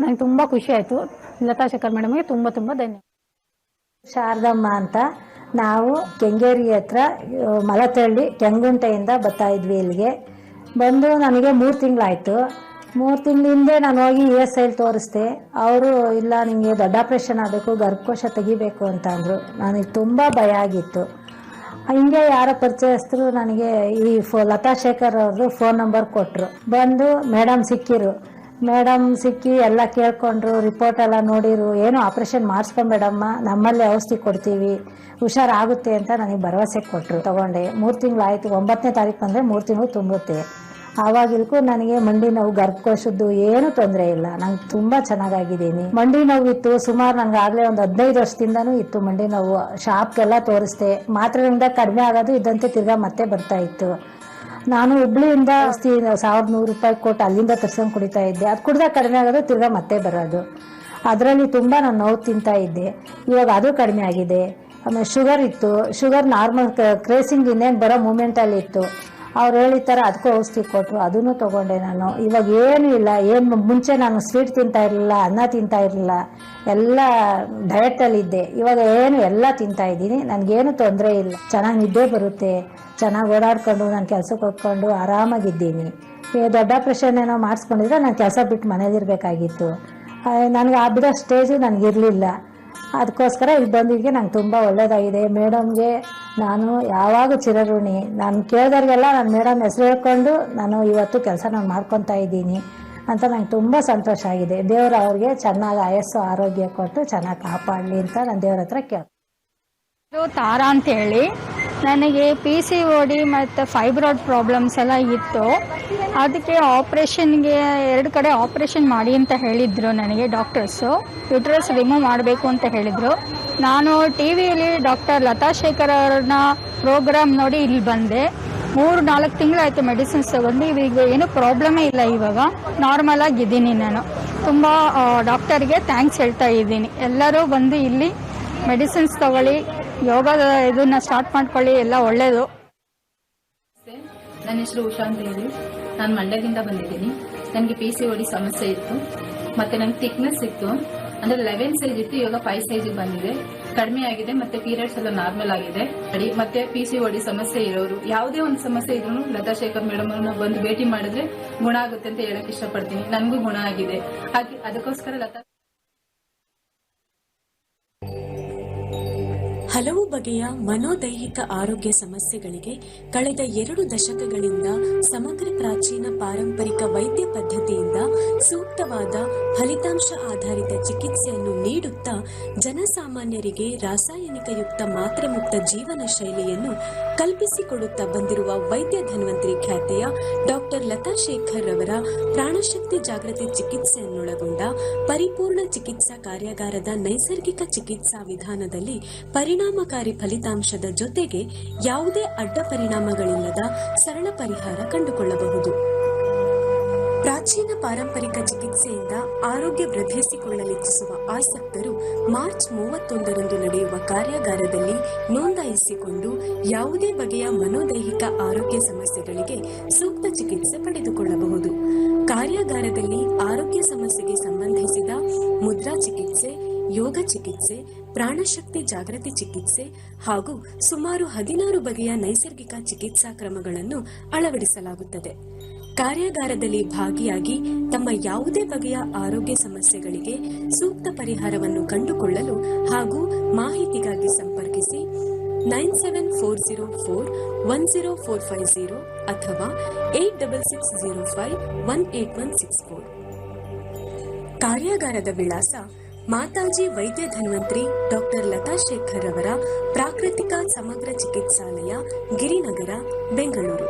S5: ನನಗೆ ತುಂಬ ಖುಷಿ ಆಯಿತು. ಲತಾ ಶೇಖರ್ ಮೇಡಮ್ಗೆ ತುಂಬ ತುಂಬ ಧನ್ಯವಾದ.
S6: ಶಾರದಮ್ಮ ಅಂತ. ನಾವು ಕೆಂಗೇರಿ ಹತ್ರ ಮಲತಳ್ಳಿ, ಕೆಂಗುಂಟೆಯಿಂದ ಬರ್ತಾ ಇದ್ವಿ ಇಲ್ಲಿಗೆ. ಬಂದು ನನಗೆ ಮೂರು ತಿಂಗಳಾಯಿತು. ಮೂರು ತಿಂಗಳ ಹಿಂದೆ ನಾನು ಹೋಗಿ ಇ ಎಸ್ ಐಲಿ ತೋರಿಸ್ದೆ. ಅವರು, ಇಲ್ಲ, ನಿಮಗೆ ದೊಡ್ಡ ಆಪ್ರೇಷನ್ ಆಗಬೇಕು, ಗರ್ಭಕೋಶ ತೆಗಿಬೇಕು ಅಂತ ಅಂದರು. ನನಗೆ ತುಂಬ ಭಯ ಆಗಿತ್ತು. ಹಿಂಗೆ ಯಾರೋ ಪರಿಚಯಸ್ಥರು ನನಗೆ ಈ ಫೋ, ಲತಾ ಶೇಖರ್ ಅವರು ಫೋನ್ ನಂಬರ್ ಕೊಟ್ಟರು ಬಂದು ಮೇಡಮ್ ಸಿಕ್ಕಿರು. ಮೇಡಮ್ ಸಿಕ್ಕಿ ಎಲ್ಲ ಕೇಳ್ಕೊಂಡ್ರು, ರಿಪೋರ್ಟ್ ಎಲ್ಲ ನೋಡಿರು. ಏನು ಆಪ್ರೇಷನ್ ಮಾಡಿಸ್ಕೊಂಬೇಡಮ್ಮ ನಮ್ಮಲ್ಲಿ ಔಷಧಿ ಕೊಡ್ತೀವಿ. ಹುಷಾರಾಗುತ್ತೆ ಅಂತ ನನಗೆ ಭರವಸೆ ಕೊಟ್ಟರು ತಗೊಂಡೆ. ಮೂರು ತಿಂಗಳಾಯಿತು ಒಂಬತ್ತನೇ ತಾರೀಕು ಬಂದರೆ ಮೂರು ತಿಂಗಳು ತುಂಬುತ್ತೆ. ಆವಾಗಿಲ್ಕು ನನಗೆ ಮಂಡಿ ನೋವು, ಗರ್ಭಕೋಶದ್ದು ಏನು ತೊಂದರೆ ಇಲ್ಲ. ನಂಗೆ ತುಂಬಾ ಚೆನ್ನಾಗಾಗಿದ್ದೀನಿ. ಮಂಡಿ ನೋವು ಇತ್ತು. ಸುಮಾರು ನಂಗೆ ಆಗ್ಲೇ ಒಂದು ಹದಿನೈದು ವರ್ಷದಿಂದನೂ ಇತ್ತು ಮಂಡಿ ನೋವು. ಶಾಪ್ಗೆಲ್ಲ ತೋರಿಸ್ದೆ. ಮಾತ್ರೆಯಿಂದ ಕಡಿಮೆ ಆಗೋದು ಇದ್ದಂತೆ ತಿರ್ಗಾ ಮತ್ತೆ ಬರ್ತಾ ಇತ್ತು. ನಾನು ಹುಬ್ಳಿಯಿಂದ ಸಾವಿರದ ನೂರು ರೂಪಾಯಿ ಕೊಟ್ಟು ಅಲ್ಲಿಂದ ತರ್ಸ್ಕೊಂಡು ಕುಡಿತಾ ಇದ್ದೆ. ಅದು ಕುಡ್ದಾಗ ಕಡಿಮೆ ಆಗೋದು, ತಿರ್ಗಾ ಮತ್ತೆ ಬರೋದು. ಅದರಲ್ಲಿ ತುಂಬ ನಾನು ನೋವು ತಿಂತಾ ಇದ್ದೆ. ಇವಾಗ ಅದು ಕಡಿಮೆ ಆಗಿದೆ. ಆಮೇಲೆ ಶುಗರ್ ಇತ್ತು. ಶುಗರ್ ನಾರ್ಮಲ್ ಕ್ರೇಸಿಂಗ್ ಇನ್ನೇನು ಬರೋ ಮೂಮೆಂಟಲ್ಲಿ ಇತ್ತು. ಅವ್ರು ಹೇಳಿದ ಥರ ಅದಕ್ಕೂ ಔಷಧಿ ಕೊಟ್ಟರು ಅದನ್ನು ತಗೊಂಡೆ ನಾನು. ಇವಾಗ ಏನೂ ಇಲ್ಲ, ಏನು ಮುಂಚೆ ನಾನು ಸ್ವೀಟ್ ತಿಂತಾ ಇರಲಿಲ್ಲ, ಅನ್ನ ತಿಂತಾ ಇರಲಿಲ್ಲ, ಎಲ್ಲ ಡಯಟಲ್ಲಿದ್ದೆ ಇವಾಗ ಏನು ಎಲ್ಲ ತಿಂತಾ ಇದ್ದೀನಿ, ನನಗೇನು ತೊಂದರೆ ಇಲ್ಲ. ಚೆನ್ನಾಗಿ ನಿದ್ದೆ ಬರುತ್ತೆ, ಚೆನ್ನಾಗಿ ಓಡಾಡ್ಕೊಂಡು, ನಾನು ಕೆಲಸಕ್ಕೆ ಹೋಗ್ಕೊಂಡು ಆರಾಮಾಗಿದ್ದೀನಿ. ದೊಡ್ಡ ಆಪ್ರೇಷನ್ ಏನೋ ಮಾಡಿಸ್ಕೊಂಡಿದ್ರೆ ನಾನು ಕೆಲಸ ಬಿಟ್ಟು ಮನೇಲಿರಬೇಕಾಗಿತ್ತು ನನಗೆ ಆ ಬಿಡೋ ಸ್ಟೇಜು ನನಗಿರಲಿಲ್ಲ ಅದಕ್ಕೋಸ್ಕರ ಇಲ್ಲಿ ಬಂದಿದ್ದಕ್ಕೆ ನಂಗೆ ತುಂಬ ಒಳ್ಳೆಯದಾಗಿದೆ ಮೇಡಮ್ಗೆ ನಾನು ಯಾವಾಗ ಚಿರಋಣಿ, ನಾನು ಕೇಳಿದವ್ರಿಗೆಲ್ಲ ನಾನು ಮೇಡಮ್ ಹೆಸರು ಹೇಳ್ಕೊಂಡು ನಾನು ಇವತ್ತು ಕೆಲಸ ನಾನು ಮಾಡ್ಕೊತಾ ಇದ್ದೀನಿ ಅಂತ ನಂಗೆ ತುಂಬ ಸಂತೋಷ ಆಗಿದೆ. ದೇವರು ಅವ್ರಿಗೆ ಚೆನ್ನಾಗಿ ಆಯಸ್ಸು, ಆರೋಗ್ಯ ಕೊಟ್ಟು ಚೆನ್ನಾಗಿ ಕಾಪಾಡಲಿ ಅಂತ ನಾನು ದೇವ್ರ ಹತ್ರ ಕೇಳ್ತೀನಿ.
S7: ತಾರಾ ಅಂತ ಹೇಳಿ. ನನಗೆ ಪಿ ಸಿ ಓ ಡಿ ಮತ್ತು ಫೈಬ್ರಾಯ್ಡ್ ಪ್ರಾಬ್ಲಮ್ಸ್ ಎಲ್ಲ ಇತ್ತು. ಅದಕ್ಕೆ ಆಪ್ರೇಷನ್ಗೆ ಎರಡು ಕಡೆ ಆಪ್ರೇಷನ್ ಮಾಡಿ ಅಂತ ಹೇಳಿದರು ನನಗೆ ಡಾಕ್ಟರ್ಸು ಯುಟ್ರಸ್ ರಿಮೂವ್ ಮಾಡಬೇಕು ಅಂತ ಹೇಳಿದರು. ನಾನು ಟಿ ವಿಯಲ್ಲಿ ಡಾಕ್ಟರ್ ಲತಾ ಶೇಖರ್ ಅವ್ರನ್ನ ಪ್ರೋಗ್ರಾಮ್ ನೋಡಿ ಇಲ್ಲಿ ಬಂದೆ. ಮೂರು ನಾಲ್ಕು ತಿಂಗಳಾಯಿತು ಮೆಡಿಸಿನ್ಸ್ ತಗೊಂಡು. ಈಗ ಏನು ಪ್ರಾಬ್ಲಮೇ ಇಲ್ಲ ಇವಾಗ. ನಾರ್ಮಲ್ ಆಗಿದ್ದೀನಿ ನಾನು. ತುಂಬ ಡಾಕ್ಟರ್ಗೆ ಥ್ಯಾಂಕ್ಸ್ ಹೇಳ್ತಾ ಇದ್ದೀನಿ. ಎಲ್ಲರೂ ಬಂದು ಇಲ್ಲಿ ಮೆಡಿಸಿನ್ಸ್ ತಗೊಳ್ಳಿ. ಯೋಗದ ಇದನ್ನ ಸ್ಟಾರ್ಟ್ ಮಾಡ್ಕೊಳ್ಳಿ, ಎಲ್ಲ ಒಳ್ಳೇದು.
S8: ನನ್ನ ಹೆಸರು ಉಷಾ ಅಂತ ಹೇಳಿ. ನಾನು ಮಂಡ್ಯದಿಂದ ಬಂದಿದ್ದೀನಿ. ನನಗೆ ಪಿ ಸಿ ಓಡಿ ಸಮಸ್ಯೆ ಇತ್ತು. ಮತ್ತೆ ನನಗೆ ಥಿಕ್ನೆಸ್ ಇತ್ತು. ಅಂದ್ರೆ ಲೆವೆನ್ ಸೈಜ್ ಇತ್ತು ಇವಾಗ ಫೈವ್ ಸೈಜ್ ಬಂದಿದೆ. ಕಡಿಮೆ ಆಗಿದೆ, ಮತ್ತೆ ಪೀರಿಯಡ್ಸ್ ಎಲ್ಲ ನಾರ್ಮಲ್ ಆಗಿದೆ. ಮತ್ತೆ ಪಿ ಸಿ ಓಡಿ ಸಮಸ್ಯೆ ಇರೋರು, ಯಾವುದೇ ಒಂದು ಸಮಸ್ಯೆ ಇದ್ರು ಲತಾ ಶೇಖರ್ ಮೇಡಮ್ ಅವ್ರನ್ನ ಬಂದು ಭೇಟಿ ಮಾಡಿದ್ರೆ ಗುಣ ಆಗುತ್ತೆ ಅಂತ ಹೇಳಕ್ ಇಷ್ಟಪಡ್ತೀನಿ. ನನಗೂ ಗುಣ ಆಗಿದೆ. ಹಾಗೆ ಅದಕ್ಕೋಸ್ಕರ ಲತಾ
S9: ಹಲವು ಬಗೆಯ ಮನೋದೈಹಿಕ ಆರೋಗ್ಯ ಸಮಸ್ಯೆಗಳಿಗೆ ಕಳೆದ ಎರಡು ದಶಕಗಳಿಂದ ಸಮಗ್ರ ಪ್ರಾಚೀನ ಪಾರಂಪರಿಕ ವೈದ್ಯ ಪದ್ಧತಿಯಿಂದ ಸೂಕ್ತವಾದ ಫಲಿತಾಂಶ ಆಧಾರಿತ ಚಿಕಿತ್ಸೆಯನ್ನು ನೀಡುತ್ತಾ ಜನಸಾಮಾನ್ಯರಿಗೆ ರಾಸಾಯನಿಕಯುಕ್ತ ಮಾತ್ರೆ ಮುಕ್ತ ಜೀವನ ಶೈಲಿಯನ್ನು ಕಲ್ಪಿಸಿಕೊಡುತ್ತಾ ಬಂದಿರುವ ವೈದ್ಯ ಧನ್ವಂತರಿ ಖ್ಯಾತಿಯ ಡಾಕ್ಟರ್ ಲತಾ ಶೇಖರ್ ರವರ ಪ್ರಾಣಶಕ್ತಿ ಜಾಗೃತಿ ಚಿಕಿತ್ಸೆಯನ್ನೊಳಗೊಂಡ ಪರಿಪೂರ್ಣ ಚಿಕಿತ್ಸಾ ಕಾರ್ಯಾಗಾರದ ನೈಸರ್ಗಿಕ ಚಿಕಿತ್ಸಾ ವಿಧಾನದಲ್ಲಿ ಪರಿಣಾಮಕಾರಿ ಫಲಿತಾಂಶದ ಜೊತೆಗೆ ಯಾವುದೇ ಅಡ್ಡ ಪರಿಣಾಮಗಳಿಲ್ಲದ ಸರಳ ಪರಿಹಾರ ಕಂಡುಕೊಳ್ಳಬಹುದು. ಪ್ರಾಚೀನ ಪಾರಂಪರಿಕ ಚಿಕಿತ್ಸೆಯಿಂದ ಆರೋಗ್ಯ ವೃದ್ಧಿಸಿಕೊಳ್ಳಲಿಚ್ಛಿಸುವ ಆಸಕ್ತರು ಮಾರ್ಚ್ ಮೂವತ್ತೊಂದರಂದು ನಡೆಯುವ ಕಾರ್ಯಾಗಾರದಲ್ಲಿ ನೋಂದಾಯಿಸಿಕೊಂಡು ಯಾವುದೇ ಬಗೆಯ ಮನೋದೈಹಿಕ ಆರೋಗ್ಯ ಸಮಸ್ಯೆಗಳಿಗೆ ಸೂಕ್ತ ಚಿಕಿತ್ಸೆ ಪಡೆದುಕೊಳ್ಳಬಹುದು. ಕಾರ್ಯಾಗಾರದಲ್ಲಿ ಆರೋಗ್ಯ ಸಮಸ್ಯೆಗೆ ಸಂಬಂಧಿಸಿದ ಮುದ್ರಾ ಚಿಕಿತ್ಸೆ, ಯೋಗ ಚಿಕಿತ್ಸೆ ಪ್ರಾಣಶಕ್ತಿ ಜಾಗೃತಿ ಚಿಕಿತ್ಸೆ ಹಾಗೂ ಸುಮಾರು ಹದಿನಾರು ಬಗೆಯ ನೈಸರ್ಗಿಕ ಚಿಕಿತ್ಸಾ ಕ್ರಮಗಳನ್ನು ಅಳವಡಿಸಲಾಗುತ್ತದೆ. ಕಾರ್ಯಾಗಾರದಲ್ಲಿ ಭಾಗಿಯಾಗಿ ತಮ್ಮ ಯಾವುದೇ ಬಗೆಯ ಆರೋಗ್ಯ ಸಮಸ್ಯೆಗಳಿಗೆ ಸೂಕ್ತ ಪರಿಹಾರವನ್ನು ಕಂಡುಕೊಳ್ಳಲು ಹಾಗೂ ಮಾಹಿತಿಗಾಗಿ ಸಂಪರ್ಕಿಸಿ nine seven four zero four one zero four five zero ಅಥವಾ eight double six zero five one eight one six four. ಕಾರ್ಯಾಗಾರದ ವಿಳಾಸ ಮಾತಾಜಿ ವೈದ್ಯ ಧನ್ವಂತ್ರಿ ಡಾಕ್ಟರ್ ಲತಾ ಶೇಖರ್ ಅವರ ಪ್ರಾಕೃತಿಕ ಸಮಗ್ರ ಚಿಕಿತ್ಸಾಲಯ, ಗಿರಿನಗರ, ಬೆಂಗಳೂರು.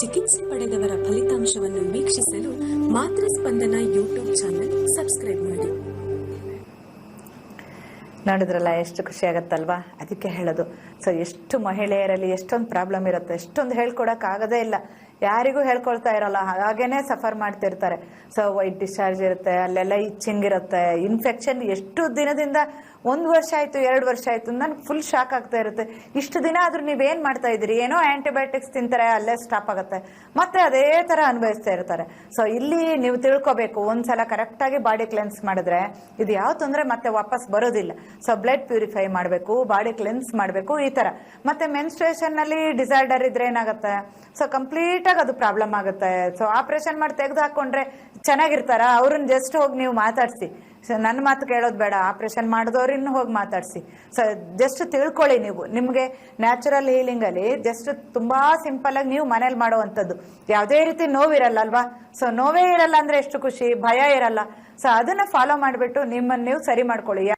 S9: ಚಿಕಿತ್ಸೆ ಪಡೆದವರ ಫಲಿತಾಂಶವನ್ನು ವೀಕ್ಷಿಸಲು ಮಾತೃ ಸ್ಪಂದನ ಯೂಟ್ಯೂಬ್ ಚಾನೆಲ್ ಸಬ್ಸ್ಕ್ರೈಬ್ ಮಾಡಿ.
S1: ನೋಡಿದ್ರಲ್ಲ, ಎಷ್ಟು ಖುಷಿ ಆಗತ್ತಲ್ವಾ? ಅದಕ್ಕೆ ಹೇಳೋದು. ಸೊ ಎಷ್ಟು ಮಹಿಳೆಯರಲ್ಲಿ ಎಷ್ಟೊಂದು ಪ್ರಾಬ್ಲಮ್ ಇರುತ್ತೆ, ಎಷ್ಟೊಂದು ಹೇಳ್ಕೊಡಕ್ಕಾಗದೇ ಇಲ್ಲ. ಯಾರಿಗೂ ಹೇಳ್ಕೊಳ್ತಾ ಇರಲ್ಲ, ಹಾಗೇನೆ ಸಫರ್ ಮಾಡ್ತಿರ್ತಾರೆ. ಸೊ ವೈಟ್ ಡಿಸ್ಚಾರ್ಜ್ ಇರುತ್ತೆ, ಅಲ್ಲೆಲ್ಲ ಇಚ್ಚಿಂಗ್ ಇರುತ್ತೆ ಇನ್ಫೆಕ್ಷನ್ ಎಷ್ಟು ದಿನದಿಂದ ಒಂದು ವರ್ಷ ಆಯಿತು, ಎರಡು ವರ್ಷ ಆಯಿತು ನನಗೆ ಫುಲ್ ಶಾಕ್ ಆಗ್ತಾ ಇರುತ್ತೆ. ಇಷ್ಟು ದಿನ ಆದರೂ ನೀವೇನು ಮಾಡ್ತಾ ಇದ್ದೀರಿ? ಏನೋ ಆ್ಯಂಟಿಬಯೋಟಿಕ್ಸ್ ತಿಂತಾರೆ, ಅಲ್ಲೇ ಸ್ಟಾಪ್ ಆಗುತ್ತೆ. ಮತ್ತೆ ಅದೇ ಥರ ಅನುಭವಿಸ್ತಾ ಇರ್ತಾರೆ. ಸೊ ಇಲ್ಲಿ ನೀವು ತಿಳ್ಕೊಬೇಕು, ಒಂದ್ಸಲ ಕರೆಕ್ಟಾಗಿ ಬಾಡಿ ಕ್ಲೆನ್ಸ್ ಮಾಡಿದ್ರೆ ಇದು ಯಾವ ತೊಂದರೆ ಮತ್ತೆ ವಾಪಸ್ ಬರೋದಿಲ್ಲ. ಸೊ ಬ್ಲಡ್ ಪ್ಯೂರಿಫೈ ಮಾಡಬೇಕು ಬಾಡಿ ಕ್ಲೆನ್ಸ್ ಮಾಡಬೇಕು, ಈ ಥರ ಮತ್ತೆ ಮೆನ್ಸ್ಟ್ರೇಷನ್ನಲ್ಲಿ ಡಿಸಾರ್ಡರ್ ಇದ್ರೆ ಏನಾಗುತ್ತೆ? ಸೊ ಕಂಪ್ಲೀಟಾಗಿ ಅದು ಪ್ರಾಬ್ಲಮ್ ಆಗುತ್ತೆ. ಸೊ ಆಪರೇಷನ್ ಮಾಡಿ ತೆಗೆದು ಹಾಕೊಂಡ್ರೆ ಚೆನ್ನಾಗಿರ್ತಾರ? ಅವ್ರನ್ನ ಜಸ್ಟ್ ಹೋಗಿ ನೀವು ಮಾತಾಡ್ಸಿ. ಸೊ, ನನ್ನ ಮಾತು ಕೇಳೋದು ಬೇಡ, ಆಪರೇಷನ್ ಮಾಡಿದವ್ರನ್ನ ಹೋಗಿ ಮಾತಾಡಿಸಿ. ಸೊ ಜಸ್ಟ್ ತಿಳ್ಕೊಳ್ಳಿ ನೀವು. ನಿಮಗೆ ನ್ಯಾಚುರಲ್ ಹೀಲಿಂಗ್ ಅಲ್ಲಿ ಜಸ್ಟ್ ತುಂಬಾ ಸಿಂಪಲ್ ಆಗಿ ನೀವು ಮನೇಲಿ ಮಾಡುವಂಥದ್ದು. ಯಾವುದೇ ರೀತಿ ನೋವಿರಲ್ಲ ಅಲ್ವಾ ಸೊ, ನೋವೇ ಇರಲ್ಲ ಅಂದ್ರೆ ಎಷ್ಟು ಖುಷಿ, ಭಯ ಇರಲ್ಲ. ಸೊ, ಅದನ್ನ ಫಾಲೋ ಮಾಡಿಬಿಟ್ಟು ನಿಮ್ಮನ್ನು ನೀವು ಸರಿ ಮಾಡ್ಕೊಳ್ಳಿ.